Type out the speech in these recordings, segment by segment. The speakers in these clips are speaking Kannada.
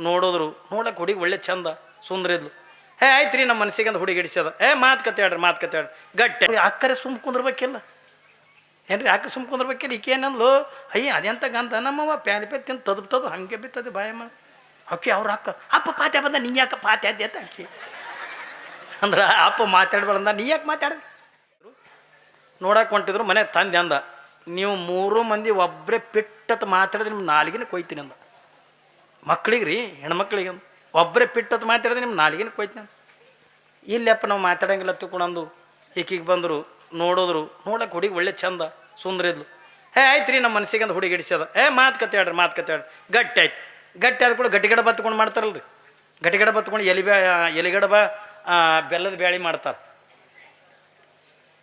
ನೋಡಿದ್ರು ನೋಡಕ್ಕೆ ಹುಡುಗಿ ಒಳ್ಳೆ ಚಂದ, ಸುಂದರ ಇದ್ಲು. ಹೇ ಆಯ್ತು ರೀ ನಮ್ಮ ಮನಸ್ಸಿಗೆ ಅಂತ ಹುಡುಗಿ ಹಿಡಿಸ್ಯದ. ಏ ಮಾತು ಕತೆ ಹೇಳ್ರಿ, ಮಾತು ಕತೆ ಹೇಳ್ರಿ. ಗಟ್ಟೆ. ಅಕ್ಕರೆ ಸುಮ್ ಕುಂದ್ರಬೇಕಿಲ್ಲ? ಏನ್ರಿ ಅಕ್ಕ ಸುಮ್ ಕುಂದ್ರಬೇಕಿಲ್ಲ? ಈಕೆ ಏನಂದ್ಲು ಅಯ್ಯ, ಅದೆಂತ ಗಂಧ? ನಮ್ಮವ್ವ ಪ್ಯಾನ್ ಪೇ ತಿಂದು ತದು ತದು ಹಂಗೆ ಬಿತ್ತದೆ ಬಾಯಮ್ಮ ಅಕ್ಕಿ, ಅವ್ರ ಅಕ್ಕ, ಅಪ್ಪ ಪಾತೆ ಬಂದ, ನೀ ಯಾಕೆ ಪಾತೆ ಅದ್ದೆ? ಅಂತ ಅಕ್ಕಿ. ಅಂದ್ರೆ, ಅಪ್ಪ ಮಾತಾಡ್ಬಾರ್ದ ನೀ ಯಾಕೆ ಮಾತಾಡ ನೋಡಕ್ಕೆ ಹೊಂಟಿದ್ರು, ಮನೆ ತಂದೆ ಅಂದ, ನೀವು ಮೂರು ಮಂದಿ ಒಬ್ಬರೇ ಪಿಟ್ಟತ್ ಮಾತಾಡಿದ್ರೆ ನಿಮ್ಮ ನಾಲ್ಗಿನ ಕೊಯ್ತೀನಿ ಅಂದ. ಮಕ್ಳಿಗೆ ರೀ ಹೆಣ್ಮಕ್ಳಿಗೆ ಒಬ್ಬರೇ ಪಿಟ್ಟತ್ ಮಾತಾಡಿದ್ರೆ ನಿಮ್ಮ ನಾಲಿಗೆನ ಕೊಯ್ತೀನಿ? ಇಲ್ಲಪ್ಪ, ನಾವು ಮಾತಾಡಂಗಿಲ್ಲ ತಿಳ್ಕೊಂಡಂದು ಈಕಿಗೆ ಬಂದರು, ನೋಡಿದ್ರು ನೋಡಕ್ಕೆ ಹುಡುಗಿ ಒಳ್ಳೆ ಚಂದ ಸುಂದರ ಇದ್ಲು ಹೇ ಆಯ್ತು ರೀ ನಮ್ಮ ಮನಸ್ಸಿಗೆ ಅಂತ ಹುಡುಗಿ ಹಿಡಿಸ್ಯದ. ಏ, ಮಾತು ಕತೆ ಹೇಳ್ರಿ, ಮಾತು ಕತೆ ಹೇಳ್ರಿ. ಗಟ್ಟಿ ಆಯ್ತು. ಗಟ್ಟಿ ಆದ ಕೂಡ ಗಟ್ಟಿಗಡ ಬತ್ಕೊಂಡು ಮಾಡ್ತಾರಲ್ರಿ. ಗಟ್ಟಿಗಡ ಬತ್ಕೊಂಡು ಎಲಿ ಬ್ಯಾ ಎಲಿಗಡಬ ಬೆಲ್ಲದ ಬ್ಯಾಳಿ ಮಾಡ್ತಾರೆ.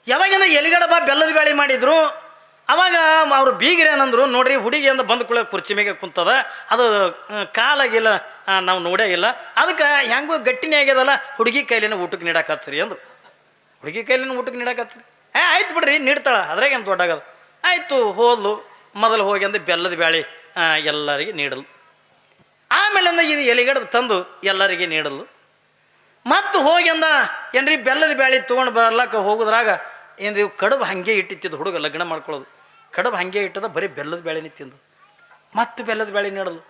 ಯಾವಾಗಿಂದ ಎಲಿಗಡಬ ಬೆಲ್ಲದ ಬ್ಯಾಳಿ ಮಾಡಿದ್ರು? ಅವಾಗ ಅವರು ಬೀಗರ ಏನಂದ್ರು ನೋಡ್ರಿ ಹುಡುಗಿ ಅಂತ ಬಂದ ಕೂಡ ಕುರ್ಚಿ ಮೇಲೆ ಕುಂತದ. ಅದು ಕಾಲಾಗಿಲ್ಲ ನಾವು ನೋಡೇ ಇಲ್ಲ. ಅದಕ್ಕೆ ಹೆಂಗೂ ಗಟ್ಟಿನೇ ಆಗ್ಯದಲ್ಲ, ಹುಡುಗಿ ಕೈಲಿನ ಊಟಕ್ಕೆ ನೀಡಕ್ಕೆ ಅಂದರು ಅಂದ್ರು. ಹುಡುಗಿ ಕೈಲಿನ ಊಟಕ್ಕೆ ನೀಡಕ್ಕೆ ಹಚ್ಚ್ರಿ ಏ, ಆಯ್ತು ಬಿಡ್ರಿ, ನೀಡ್ತಾಳೆ. ಅದ್ರಾಗ ಏನು ದೊಡ್ಡಾಗದು? ಆಯಿತು, ಹೋದ್ಲು. ಮೊದಲು ಹೋಗಿ ಅಂದು ಬೆಲ್ಲದ ಬ್ಯಾಳಿ ಎಲ್ಲರಿಗೆ ನೀಡಲು. ಆಮೇಲೆ ಅಂದ ಇದು ಎಲಿಗಡ ತಂದು ಎಲ್ಲರಿಗೆ ನೀಡಲು ಮತ್ತು ಹೋಗಿ ಅಂದ, ಏನ್ರಿ ಬೆಲ್ಲದ ಬ್ಯಾಳಿ ತೊಗೊಂಡು ಬರ್ಲಕ್ಕ ಹೋಗೋದ್ರಾಗ ಏನು ಕಡುಬು ಹಾಗೆ ಇಟ್ಟಿತ್ತಿದ್ದು ಹುಡುಗ ಲಗ್ನ ಮಾಡ್ಕೊಳ್ಳೋದು ಕಡುಬು ಹಂಗೆ ಇಟ್ಟದ, ಬರೀ ಬೆಲ್ಲದ ಬ್ಯಾಳಿನೇ ತಿಂದು. ಮತ್ತು ಬೆಲ್ಲದ ಬೆಳೆ ನೀಡಲು,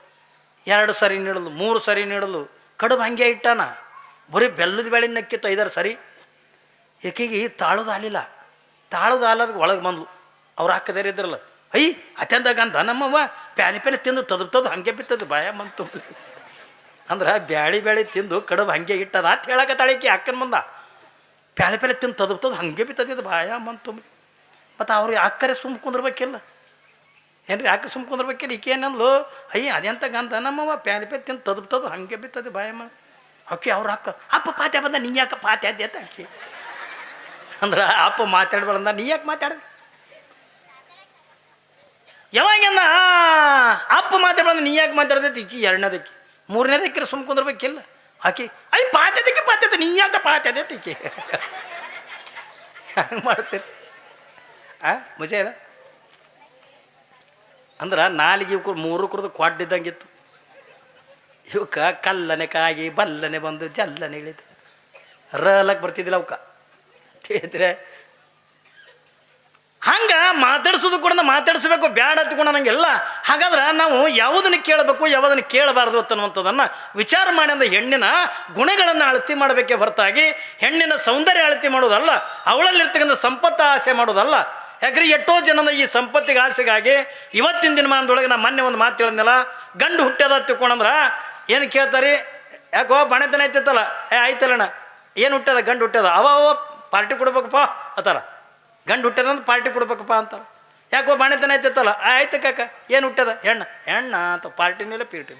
ಎರಡು ಸರಿ ನೀಡಲು, ಮೂರು ಸರಿ ನೀಡಲು ಕಡುಬು ಹಾಗೆ ಇಟ್ಟಾನ. ಬರೀ ಬೆಲ್ಲದ ಬೆಳೆ ನಕ್ಕಿತ್ತು ಐದಾರು ಸರಿ. ಏಕೆಗೆ ತಾಳೋದು ಆಲಿಲ್ಲ. ತಾಳೋದು ಆಲದ ಒಳಗೆ ಬಂದ್ಲು. ಅವ್ರು ಹಾಕದೇರಿ ಇದ್ರಲ್ಲ ಅಯ್ಯ ಅತ್ಯಂತ ಗಂಧ ನಮ್ಮವ್ವ ಪ್ಯಾನಿ ಪ್ಯಾನಿ ತಿಂದು ತದಬ್ ತದು ಹಂಗೆ ಬಿತ್ತದು, ಬಾಯ ಬಂತು ಅಂದ್ರೆ ಬ್ಯಾಳಿ ಬ್ಯಾಳಿ ತಿಂದು ಕಡುಬು ಹಂಗೆ ಇಟ್ಟದ ಅಂತ ಹೇಳಕತ್ತಾಳಿಕಿ ಅಕ್ಕನ ಮುಂದ. ಪ್ಯಾಲೆ ಪ್ಯಾಲೆ ತಿಂದು ತದಬ್ ತದು ಹಂಗೆ ಬಿತ್ತದ ಬಾಯ ಬಂತು ಮತ್ತು ಅವ್ರು ಅಕ್ಕರೆ ಸುಮ್ ಕುಂದ್ರಬೇಕಿಲ್ಲ? ಏನ್ರಿ ಯಾಕೆ ಸುಮ್ ಕುಂದ್ರಬೇಕಿಲ್ಲ? ಈಕೆ ಏನಂದ್ಲು ಅಯ್ಯ, ಅದೆಂತ ಗಂಧ? ನಮ್ಮವ್ವ ಪ್ಯಾನ್ ಪೇ ತಿಂದು ತದ್ ತದು ಹಂಗೆ ಬಿತ್ತದು ಬಾಯಮ್ಮ. ಅಕ್ಕಿ, ಅವ್ರು ಅಕ್ಕ. ಅಪ್ಪ, ಪಾತ್ಯ ಬಂದ ನೀ ಯಾಕೆ ಪಾತ್ಯ ಅದ್ದೆ? ಅಂತ ಅಕ್ಕಿ. ಅಂದ್ರೆ, ಅಪ್ಪ ಮಾತಾಡ್ಬಾರ್ದ ನೀ ಯಾಕೆ ಮಾತಾಡ್ದೆ? ಯಾವಾಗಿಂದ? ಅಪ್ಪ ಮಾತಾಡ್ಬಾರ್ದ ನೀ ಯಾಕೆ ಮಾತಾಡ್ದೈತಿ ಈಕಿ ಎರಡನೇದಕ್ಕೆ. ಮೂರನೇದಕ್ಕೆ ಸುಮ್ ಕುಂದ್ರಬೇಕಿಲ್ಲ? ಆಕಿ ಅಯ್ಯ ಪಾತ್ಯದಕ್ಕೆ ಪಾತ್ಯದ, ನೀ ಯಾಕೆ ಪಾತ್ಯದೈತಿ ಈಕಿ ಹಂಗೆ ಮಾಡ್ತೀರಿ. ಆ, ಮಜಾ ಅಂದ್ರೆ ನಾಲಿಗೆ ಇವ್ಕು ಮೂರು ಕುರಿದು ಕೊಡ್ಡಿದ್ದಂಗಿತ್ತು ಇವಕ್ಕೆ ಕಲ್ಲನೆ ಕಾಗಿ ಬಲ್ಲನೆ ಬಂದು ಜಲ್ಲನೆ ಇಳಿದು ರಲಕ್ಕೆ ಬರ್ತಿದ್ದಿಲ್ಲ ಅವಕ್ಕ ತಿಳಿದ್ರೆ ಹಂಗ ಮಾತಾಡ್ಸೋದು ಕೂಡ ಮಾತಾಡಿಸ್ಬೇಕು, ಬ್ಯಾಡ ಕೂಡ ನಂಗೆಲ್ಲ. ಹಾಗಾದ್ರೆ ನಾವು ಯಾವುದನ್ನು ಕೇಳಬೇಕು, ಯಾವುದನ್ನು ಕೇಳಬಾರ್ದು ಅನ್ನುವಂಥದ್ದನ್ನು ವಿಚಾರ ಮಾಡಿ ಅಂದ ಹೆಣ್ಣಿನ ಗುಣಗಳನ್ನು ಅಳತಿ ಮಾಡಬೇಕೇ ಹೊರತಾಗಿ ಹೆಣ್ಣಿನ ಸೌಂದರ್ಯ ಅಳತಿ ಮಾಡೋದಲ್ಲ, ಅವಳಲ್ಲಿರ್ತಕ್ಕಂಥ ಸಂಪತ್ತ ಆಸೆ ಮಾಡೋದಲ್ಲ ಯಾಕ್ರೆ ಎಷ್ಟೋ ಜನನ ಈ ಸಂಪತ್ತಿಗೆ ಆಸೆಗಾಗಿ ಇವತ್ತಿನ ದಿನಮಾನದೊಳಗೆ ನಾ ಮೊನ್ನೆ ಒಂದು ಮಾತು ಹೇಳಿದ್ನಲ್ಲ, ಗಂಡು ಹುಟ್ಟ್ಯದ ತಿಳ್ಕೊಂಡ್ರ ಏನು ಕೇಳ್ತಾರೆ? ಯಾಕೋ ಬಣತನ ಐತಿತ್ತಲ್ಲ ಏ, ಆಯ್ತಲ್ಲಣ್ಣ. ಏನು ಹುಟ್ಟ್ಯದ ಗಂಡು ಹುಟ್ಟ್ಯದ ಅವ ಅವ, ಪಾರ್ಟಿ ಕೊಡ್ಬೇಕಪ್ಪ ಅತ್ತಾರ ಗಂಡು ಅಂತ ಪಾರ್ಟಿ ಕೊಡ್ಬೇಕಪ್ಪ ಅಂತಾರೆ. ಯಾಕೋ ಬಾಣೆತನ ಐತಿತ್ತಲ್ಲ ಆಯ್ತು ಕಾಕ, ಏನು ಹುಟ್ಟ್ಯದ ಹೆಣ್ಣ. ಹೆಣ್ಣ ಅಂತ ಪಾರ್ಟಿ ಮೇಲೆ ಪೀರ್ಟಿ.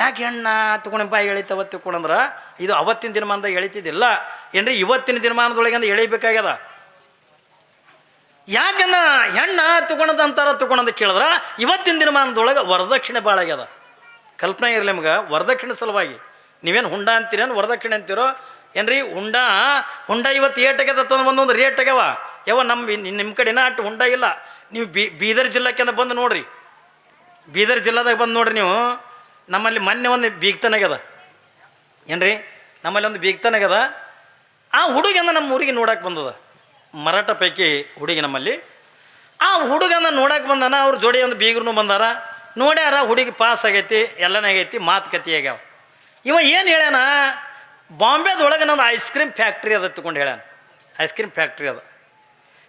ಯಾಕೆ ಹೆಣ್ಣ? ತಗೊಂಡು ಬಾಯಿ ಎಳಿತವ ತಿಳ್ಕೊಂಡಂದ್ರೆ, ಇದು ಅವತ್ತಿನ ದಿನಮಾನದಾಗ ಎಳಿತಿದ್ದಿಲ್ಲ. ಏನ್ರಿ, ಇವತ್ತಿನ ದಿನಮಾನದೊಳಗೆ ಅಂದ್ರೆ ಎಳಿಬೇಕಾಗ್ಯದ? ಯಾಕನ್ನ ಹೆಣ್ಣ ತಗೊಳದ ಅಂತಾರ ತಗೊಳದ ಕೇಳಿದ್ರ, ಇವತ್ತಿನ ದಿನಮಾನದೊಳಗೆ ವರದಕ್ಷಿಣೆ ಭಾಳ ಆಗ್ಯದ. ಕಲ್ಪನೆ ಇರಲಿ ನಮ್ಗೆ, ವರದಕ್ಷಿಣೆ ಸಲುವಾಗಿ. ನೀವೇನು ಹುಂಡ ಅಂತೀರೇನು ವರದಕ್ಷಿಣೆ ಅಂತೀರೋ? ಏನ್ರಿ, ಹುಂಡ ಹುಂಡ ಇವತ್ತು ಏಟಾಗ್ಯದ ತಂದು ಒಂದೊಂದು ರೇಟ್ ಆಗ್ಯವ. ಯಾವ ನಮ್ಮ ನಿಮ್ಮ ಕಡೆನ ಅಟ್ಟು ಹುಂಡ ಇಲ್ಲ. ನೀವು ಬೀದರ್ ಜಿಲ್ಲಾಕ್ಕೆಂದ ಬಂದು ನೋಡ್ರಿ. ಬೀದರ್ ಜಿಲ್ಲಾದಾಗ ಬಂದು ನೋಡ್ರಿ ನೀವು. ನಮ್ಮಲ್ಲಿ ಮೊನ್ನೆ ಒಂದು ಬೀಗ್ತನಾಗ್ಯದ ಏನ್ರಿ, ನಮ್ಮಲ್ಲಿ ಒಂದು ಬೀಗ್ತನಾಗ್ಯದ ಆ ಹುಡುಗನ ನಮ್ಮ ಊರಿಗೆ ನೋಡಕ್ಕೆ ಬಂದದ. ಮರಾಠ ಪೈಕಿ ಹುಡುಗಿ ನಮ್ಮಲ್ಲಿ. ಆ ಹುಡುಗನ ನೋಡಕ್ಕೆ ಬಂದಾನ, ಅವ್ರ ಜೋಡಿ ಒಂದು ಬೀಗ್ರೂ ಬಂದಾರ. ನೋಡ್ಯಾರ, ಹುಡುಗಿ ಪಾಸ್ ಆಗೈತಿ, ಎಲ್ಲನೇ ಆಗೈತಿ ಮಾತುಕತೆ ಆಗ್ಯಾವ. ಇವ ಏನು ಹೇಳ್ಯಾನ, ಬಾಂಬೆದೊಳಗೆ ನಂದು ಐಸ್ ಕ್ರೀಮ್ ಫ್ಯಾಕ್ಟ್ರಿ ಅದ ತಗೊಂಡು ಹೇಳ್ಯಾನ. ಐಸ್ ಕ್ರೀಮ್ ಫ್ಯಾಕ್ಟ್ರಿ ಅದ.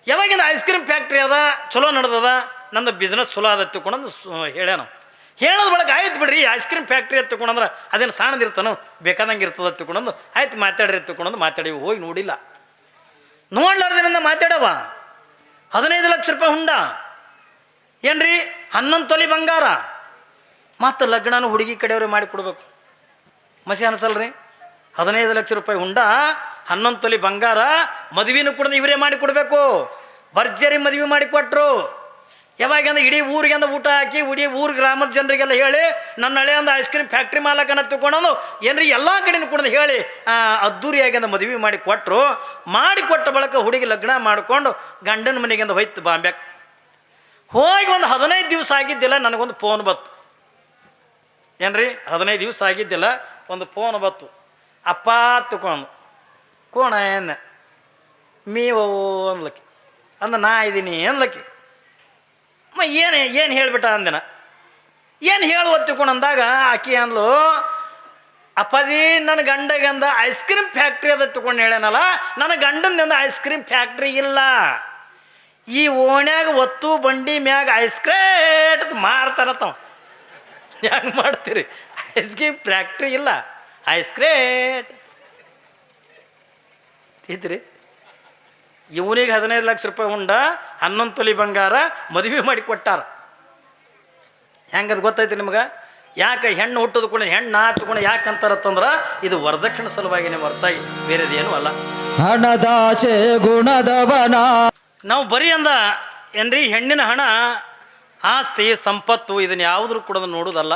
ಯಾವಾಗಿಂದ ಐಸ್ ಕ್ರೀಮ್ ಫ್ಯಾಕ್ಟ್ರಿ ಅದ, ಚಲೋ ನಡೆದದ, ನಂದು ಬಿಸ್ನೆಸ್ ಚಲೋ ಅದ ತಗೊಂಡು ಹೇಳ್ಯಾನ. ಹೇಳೋದ್ ಬಳಕ ಆಯ್ತು ಬಿಡ್ರಿ ಐಸ್ ಕ್ರೀಮ್ ಫ್ಯಾಕ್ಟ್ರಿ ಅದು ತಗೊಂಡಂದ್ರೆ ಅದೇನು ಸಣ್ಣದಿರ್ತಾನೋ, ಬೇಕಾದಂಗೆ ಇರ್ತದ ತಗೊಂಡಂದು ಆಯ್ತು ಮಾತಾಡ್ರಿ ತಗೊಂಡು ಮಾತಾಡಿ, ಹೋಗಿ ನೋಡಿಲ್ಲ. ನೋಡ್ಲಾರ್ದಿನಿಂದ ಮಾತಾಡವ. ಹದಿನೈದು ಲಕ್ಷ ರೂಪಾಯಿ ಹುಂಡ. ಏನ್ರಿ? ಹನ್ನೊಂದು ತೊಲಿ ಬಂಗಾರ. ಮತ್ತು ಲಗ್ನನೂ ಹುಡುಗಿ ಕಡೆಯವ್ರಿ ಮಾಡಿ ಕೊಡ್ಬೇಕು. ಮಸಿ ಅನ್ಸಲ್ರಿ? ಹದಿನೈದು ಲಕ್ಷ ರೂಪಾಯಿ ಹುಂಡ, ಹನ್ನೊಂದು ತೊಲಿ ಬಂಗಾರ, ಮದುವೆನೂ ಕೂಡ ಇವರೇ ಮಾಡಿ ಕೊಡಬೇಕು. ಭರ್ಜರಿ ಮದುವೆ ಮಾಡಿ ಕೊಟ್ಟರು ಯಾವಾಗಂದ್ರೆ ಇಡೀ ಊರಿಗೆ ಅಂದ ಊಟ ಹಾಕಿ ಇಡೀ ಊರು ಗ್ರಾಮದ ಜನರಿಗೆಲ್ಲ ಹೇಳಿ ನನ್ನ ಹಳೆ ಅಂದ ಐಸ್ ಕ್ರೀಮ್ ಫ್ಯಾಕ್ಟ್ರಿ ಮಾಲಕನ ತಗೊಂಡು ಏನ್ರಿ ಎಲ್ಲ ಕಡೆನೂ ಕೂಡ ಹೇಳಿ ಆ, ಅದ್ದೂರಿಯಾಗಿ ಅಂದ ಮದುವೆ ಮಾಡಿ ಕೊಟ್ಟರು ಮಾಡಿ ಕೊಟ್ಟ ಬಳಿಕ ಹುಡುಗಿ ಲಗ್ನ ಮಾಡಿಕೊಂಡು ಗಂಡನ ಮನೆಗಿಂದ ಹೋಯ್ತು ಬಾಂಬ್ಯಾಕ್. ಹೋಗಿ ಒಂದು ಹದಿನೈದು ದಿವಸ ಆಗಿದ್ದಿಲ್ಲ ನನಗೊಂದು ಫೋನ್ ಬತ್ತು ಏನ್ರಿ ಹದಿನೈದು ದಿವಸ ಆಗಿದ್ದಿಲ್ಲ ಒಂದು ಫೋನ್ ಬತ್ತು ಅಪ್ಪ ತಗೊಂಡು ಕೋಣ ಏನ? ಮೀವೋ ಅನ್ಲಕ್ಕಿ ಅಂದ ನಾ ಇದ್ದೀನಿ ಅನ್ಲಕ್ಕಿ ಮ ಏನು ಏನು ಹೇಳಿಬಿಟ್ಟ ಅಂದಿನ? ಏನು ಹೇಳುವ ಅಂದಾಗ ಆಕೆ ಅಂದ್ಲು, ಅಪ್ಪಾಜಿ ನನ್ನ ಗಂಡಗಂದ ಐಸ್ ಕ್ರೀಮ್ ಫ್ಯಾಕ್ಟ್ರಿ ಅದ ತಗೊಂಡು ಹೇಳ್ಯಾನಲ್ಲ ನನ್ನ ಗಂಡನಿಂದ ಐಸ್ ಕ್ರೀಮ್ ಫ್ಯಾಕ್ಟ್ರಿ ಇಲ್ಲ. ಈ ಓಣ್ಯಾಗ ಒತ್ತು ಬಂಡಿ ಮ್ಯಾಗ ಐಸ್ ಕ್ರೇಟ್ ಮಾರ್ತಾನತ್ತವ ಹೆಂಗೆ ಮಾಡ್ತೀರಿ? ಐಸ್ ಕ್ರೀಮ್ ಫ್ಯಾಕ್ಟ್ರಿ ಇಲ್ಲ ಐಸ್ ಕ್ರೇಟ್ ಇದ್ರಿ? ಇವನಿಗೆ ಹದಿನೈದು ಲಕ್ಷ ರೂಪಾಯಿ ಉಂಡ ಹನ್ನೊಂದು ತೊಲಿ ಬಂಗಾರ ಮದುವೆ ಮಾಡಿ ಕೊಟ್ಟಾರ. ಹೆಂಗದು ಗೊತ್ತೈತಿ ನಿಮ್ಗೆ? ಯಾಕೆ ಹೆಣ್ಣು ಹುಟ್ಟದ ಕೂಡ ಹೆಣ್ಣು ಹತ್ಕೊಂಡು ಯಾಕೆ ಅಂತಾರತ್ತಂದ್ರೆ ಇದು ವರದಕ್ಷಿಣೆ ಸಲುವಾಗಿ ನೀವು ಹೊರತಾಗಿ ಬೇರೆದೇನು ಅಲ್ಲ. ಹಣದಾಚೆ ಗುಣದವನ ನಾವು ಬರೀ ಅಂದ ಏನ್ರಿ ಹೆಣ್ಣಿನ ಹಣ ಆಸ್ತಿ ಸಂಪತ್ತು ಇದನ್ನು ಯಾವುದ್ರೂ ಕೂಡ ನೋಡೋದಲ್ಲ.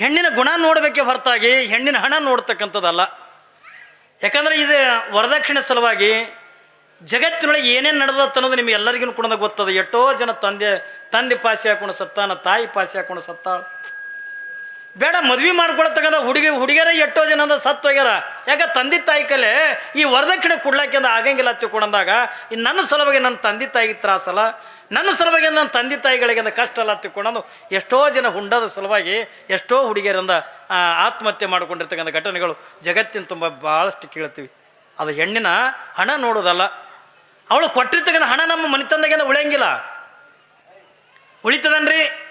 ಹೆಣ್ಣಿನ ಗುಣ ನೋಡಬೇಕೆ ಹೊರತಾಗಿ ಹೆಣ್ಣಿನ ಹಣ ನೋಡ್ತಕ್ಕಂಥದ್ದಲ್ಲ. ಯಾಕಂದ್ರೆ ಇದು ವರದಕ್ಷಿಣೆ ಸಲುವಾಗಿ ಜಗತ್ತಿನೊಳಗೆ ಏನೇನು ನಡೆದತ್ತ ಅನ್ನೋದು ನಿಮ್ಗೆ ಎಲ್ಲರಿಗೂ ಕೂಡ ಗೊತ್ತದ. ಎಷ್ಟೋ ಜನ ತಂದೆ ತಂದೆ ಪಾಸಿ ಹಾಕೊಂಡು ಸತ್ತಾನ, ತಾಯಿ ಪಾಸಿ ಹಾಕೊಂಡು ಸತ್ತಾಳ. ಬೇಡ, ಮದ್ವೆ ಮಾಡ್ಕೊಳ್ತಕ್ಕಂಥ ಹುಡುಗಿ, ಹುಡುಗಿಯರ ಎಷ್ಟೋ ಜನ ಅಂದ್ರೆ ಸತ್ತು ಹೋಗ್ಯಾರ. ಯಾಕೆ ತಂದೆ ತಾಯಿ ಕಲೆ ಈ ವರದಕ್ಷಿಣೆ ಕೊಡ್ಲಾಕೆ ಅಂದ ಆಗಂಗಿಲ್ಲ ತಿಳ್ಕೊಂಡಂದಾಗ, ಈ ನನ್ನ ಸಲುವಾಗಿ ನನ್ನ ತಂದೆ ತಾಯಿಗೆ ತ್ರಾಸಲ್ಲ ನನ್ನ ಸಲುವಾಗಿ ನನ್ನ ತಂದೆ ತಾಯಿಗಳಿಗೆ ಅಂದ ಕಷ್ಟ ಅಲ್ಲ ತಿಳ್ಕೊಂಡು ಎಷ್ಟೋ ಜನ ಹುಂಡದ ಸಲುವಾಗಿ ಎಷ್ಟೋ ಹುಡುಗಿಯರಿಂದ ಆತ್ಮಹತ್ಯೆ ಮಾಡಿಕೊಂಡಿರ್ತಕ್ಕಂಥ ಘಟನೆಗಳು ಜಗತ್ತಿನ ತುಂಬ ಭಾಳಷ್ಟು ಕೇಳ್ತೀವಿ ಅದು ಹೆಣ್ಣಿನ ಹಣ ನೋಡೋದಲ್ಲ ಅವಳು ಕೊಟ್ಟಿರ್ತಕ್ಕಂಥ ಹಣ ನಮ್ಮ ಮನೆ ತಂದಾಗಿಂದ ಉಳಿಯಂಗಿಲ್ಲ. ಉಳಿತದನ್ರಿ?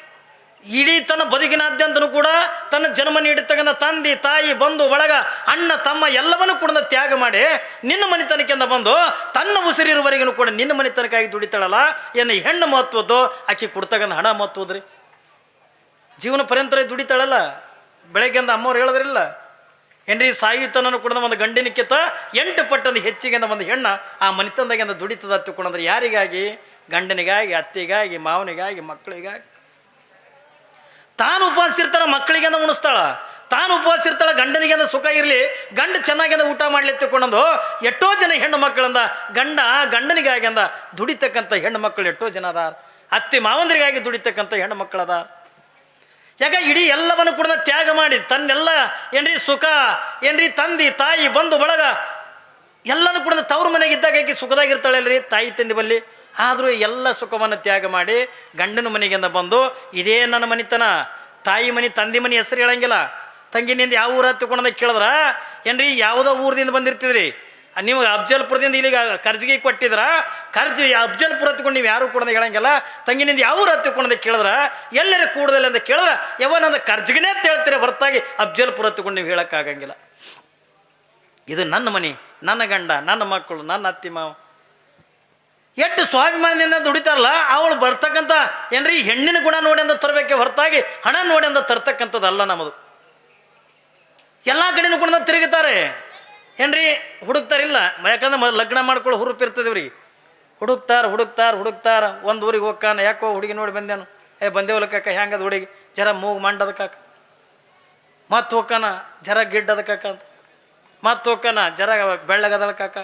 ಇಡೀ ತನ್ನ ಬದುಕಿನಾದ್ಯಂತನೂ ಕೂಡ ತನ್ನ ಜನ್ಮ ನೀಡಿರ್ತಕ್ಕಂಥ ತಂದೆ, ತಾಯಿ, ಬಂಧು, ಬಳಗ, ಅಣ್ಣ, ತಮ್ಮ ಎಲ್ಲವನ್ನೂ ಕೂಡ ತ್ಯಾಗ ಮಾಡಿ ನಿನ್ನ ಮನೆತನಕ್ಕಿಂತ ಬಂದು ತನ್ನ ಉಸಿರಿರುವವರೆಗೂ ಕೂಡ ನಿನ್ನ ಮನೆತನಕ್ಕಾಗಿ ದುಡಿತಾಳಲ್ಲ. ಏನು ಹೆಣ್ಣು ಮಹತ್ವದ್ದು, ಆಕೆ ಕೊಡ್ತಕ್ಕಂಥ ಹಣ ಮಹತ್ವದ್ರಿ ಜೀವನ ಪರ್ಯಂತರ ದುಡಿತಾಳಲ್ಲ. ಬೆಳಗ್ಗೆಂದ ಅಮ್ಮವ್ರು ಹೇಳೋದ್ರಿಲ್ಲ, ಹೆಂಡ್ರಿ, ಸಾಯಿತನನು ಕೂಡ ಒಂದು ಗಂಡಿನಕ್ಕಿಂತ ಎಂಟು ಪಟ್ಟಂದು ಹೆಚ್ಚಿಗೆ ಒಂದು ಹೆಣ್ಣ ಆ ಮನೆತಂದಾಗಿಂದ ದುಡಿತದ ತಿಳ್ಕೊಂಡ್ರೆ ಯಾರಿಗಾಗಿ? ಗಂಡನಿಗಾಗಿ, ಅತ್ತಿಗಾಗಿ, ಮಾವನಿಗಾಗಿ, ಮಕ್ಕಳಿಗಾಗಿ? ತಾನು ಉಪವಾಸ ಇರ್ತಾಳ ಮಕ್ಕಳಿಗೆ ಅಂದ ಉಣಿಸ್ತಾಳ. ತಾನು ಉಪವಾಸ ಇರ್ತಾಳ, ಗಂಡನಿಗೆ ಅಂದ ಸುಖ ಇರಲಿ, ಗಂಡ ಚೆನ್ನಾಗಿಂದ ಊಟ ಮಾಡಲಿ ತಿಳ್ಕೊಂಡಂದು, ಎಷ್ಟೋ ಜನ ಹೆಣ್ಣು ಮಕ್ಕಳಂದ ಗಂಡ ಗಂಡನಿಗಾಗ್ಯಂದ ದುಡಿತಕ್ಕಂಥ ಹೆಣ್ಣು ಮಕ್ಕಳು ಎಷ್ಟೋ ಜನ ಅದ ಅತ್ತೆ ಮಾವಂದರಿಗಾಗಿ ದುಡಿತಕ್ಕಂಥ ಹೆಣ್ಣು ಮಕ್ಕಳದ ಯಾಕೆ ಇಡೀ ಎಲ್ಲವನ್ನು ಕೂಡ ತ್ಯಾಗ ಮಾಡಿ, ತನ್ನೆಲ್ಲ ಏನ್ರಿ ಸುಖ, ಏನ್ರಿ ತಂದಿ, ತಾಯಿ, ಬಂಧು, ಬಳಗ, ಎಲ್ಲನೂ ಕೂಡ ತವ್ರ ಮನೆಗೆ ಇದ್ದಾಗ ಆಕೆ ಸುಖದಾಗಿರ್ತಾಳೆ ಅಲ್ರಿ ತಾಯಿ ತಂದೆ ಬಲ್ಲಿ. ಆದರೂ ಎಲ್ಲ ಸುಖವನ್ನು ತ್ಯಾಗ ಮಾಡಿ ಗಂಡನ ಮನೆಗಿಂದ ಬಂದು, ಇದೇ ನನ್ನ ಮನಿತನ. ತಾಯಿ ಮನೆ, ತಂದೆ ಮನೆ ಹೆಸರು ಹೇಳಂಗಿಲ್ಲ. ತಂಗಿನಿಂದ ಯಾವ ಊರ ಹತ್ತಿಕೊಂಡ ಕೇಳಿದ್ರ? ಏನ್ರಿ, ಯಾವುದೋ ಊರದಿಂದ ಬಂದಿರ್ತಿದ್ರಿ. ನಿಮಗೆ ಅಫ್ಜಲ್ಪುರದಿಂದ ಇಲ್ಲಿಗೆ ಕರ್ಜಿಗೆ ಕೊಟ್ಟಿದ್ರ. ಕರ್ಜಿ ಅಫ್ಜಲ್ಪುರ ಹತ್ಕೊಂಡು ನೀವು ಯಾರು ಕೂಡ ಹೇಳಂಗಿಲ್ಲ. ತಂಗಿನಿಂದ ಯಾವ ಊರು ಹತ್ತಿಕೊಂಡ ಕೇಳಿದ್ರ? ಎಲ್ಲರೂ ಕೂಡದಲ್ಲಿ ಅಂತ ಕೇಳಿದ್ರ. ಯಾವ ನನ್ನ ಕರ್ಜಿಗೆನೇ ಅಂತ ಹೇಳ್ತೀರ ಹೊರತಾಗಿ ಅಫ್ಜಲ್ಪುರ ಹತ್ಕೊಂಡು ನೀವು ಹೇಳೋಕ್ಕಾಗಂಗಿಲ್ಲ. ಇದು ನನ್ನ ಮನೆ, ನನ್ನ ಗಂಡ, ನನ್ನ ಮಕ್ಕಳು, ನನ್ನ ಅತ್ತಿ, ಮಾವ. ಎಷ್ಟು ಸ್ವಾಭಿಮಾನದಿಂದ ದುಡಿತಾರಲ್ಲ, ಅವಳು ಬರ್ತಕ್ಕಂಥ ಏನ್ರಿ ಹೆಣ್ಣಿನ ಗುಣ ನೋಡಿ ಅಂತ ತರಬೇಕೆ ಹೊರತಾಗಿ ಹಣ ನೋಡಿ ಅಂತ ತರ್ತಕ್ಕಂಥದ್ದಲ್ಲ ನಮ್ಮದು. ಎಲ್ಲ ಕಡೆನೂ ಕೂಡ ತಿರುಗುತ್ತಾರೆ ಏನ್ರಿ ಹುಡುಕ್ತಾರಿಲ್ಲ, ಯಾಕಂದ್ರೆ ಲಗ್ನ ಮಾಡ್ಕೊಳ್ಳೋ ಹುರುಪ್ ಇರ್ತದೆ ಹುಡುಕ್ತಾರೆ ಹುಡುಕ್ತಾರ ಹುಡುಕ್ತಾರ ಹುಡುಕ್ತಾರ, ಒಂದು ಊರಿಗೆ ಹೋಗ್ಕಾನ, ಯಾಕೋ ಹುಡುಗಿ ನೋಡಿ ಬಂದೇನು. ಏ, ಬಂದೇವಲ್ಲ ಕಾಕ ಹೆಂಗದ ಹುಡುಗಿ? ಜರ ಮೂಗು ಮಂಡದ ಕಾಕ. ಮತ್ತೆ ಹೋಗ್ಕಾನ, ಜರ ಗಿಡ್ಡದ ಕಾಕ ಅಂತ. ಮತ್ತೆ ಹೋಗ್ಕಾನ, ಜರ ಬೆಳ್ಳಗದಲ್ಲ ಕಾಕ.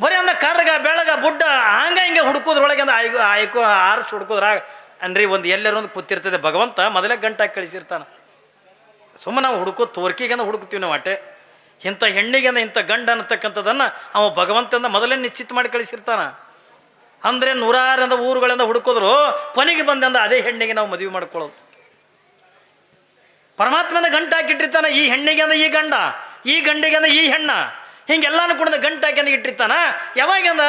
ಬರೀ ಅಂದ ಕರ್ಗ ಬೆಳಗ ಬುಡ್ಡ, ಹಂಗ ಹಿಂಗೆ ಹುಡುಕೋದ್ರೊಳಗೆ ಅಂದ ಆಯ್ಕೋ ಆಯ್ಕೋ ಆರಿಸಿ ಹುಡುಕೋದ್ರಾಗ ಅನ್ರಿ ಒಂದು ಎಲ್ಲರೂ ಒಂದು ಕೂತಿರ್ತದೆ. ಭಗವಂತ ಮೊದಲೇ ಗಂಟಾಗಿ ಕಳಿಸಿರ್ತಾನೆ. ಸುಮ್ಮನೆ ನಾವು ಹುಡುಕೋ ತೋರ್ಕಿಗೆಂದ ಹುಡುಕ್ತೀವಿ ನಾವು ಅಟೆ ಇಂಥ ಹೆಣ್ಣಿಗೆಂದ ಇಂಥ ಗಂಡ ಅನ್ನತಕ್ಕಂಥದ್ದನ್ನು ಅವ ಭಗವಂತಂದ ಮೊದಲೇ ನಿಶ್ಚಿತ ಮಾಡಿ ಕಳಿಸಿರ್ತಾನ. ಅಂದರೆ ನೂರಾರಿಂದ ಊರುಗಳಿಂದ ಹುಡುಕೋದ್ರು, ಕೊನೆಗೆ ಬಂದಂದ ಅದೇ ಹೆಣ್ಣಿಗೆ ನಾವು ಮದುವೆ ಮಾಡ್ಕೊಳ್ಳೋದು. ಪರಮಾತ್ಮನ ಗಂಟೆ ಹಾಕಿಟ್ಟಿರ್ತಾನೆ ಈ ಹೆಣ್ಣಿಗೆ ಅಂದ ಈ ಗಂಡ, ಈ ಗಂಡಿಗೆ ಅಂದ ಈ ಹೆಣ್ಣ. ಹಿಂಗೆಲ್ಲಾನು ಕುಡಿದ ಗಂಟು ಹಾಕಿ ಅಂದ ಇಟ್ಟಿರ್ತಾನ. ಯಾವಾಗಂದ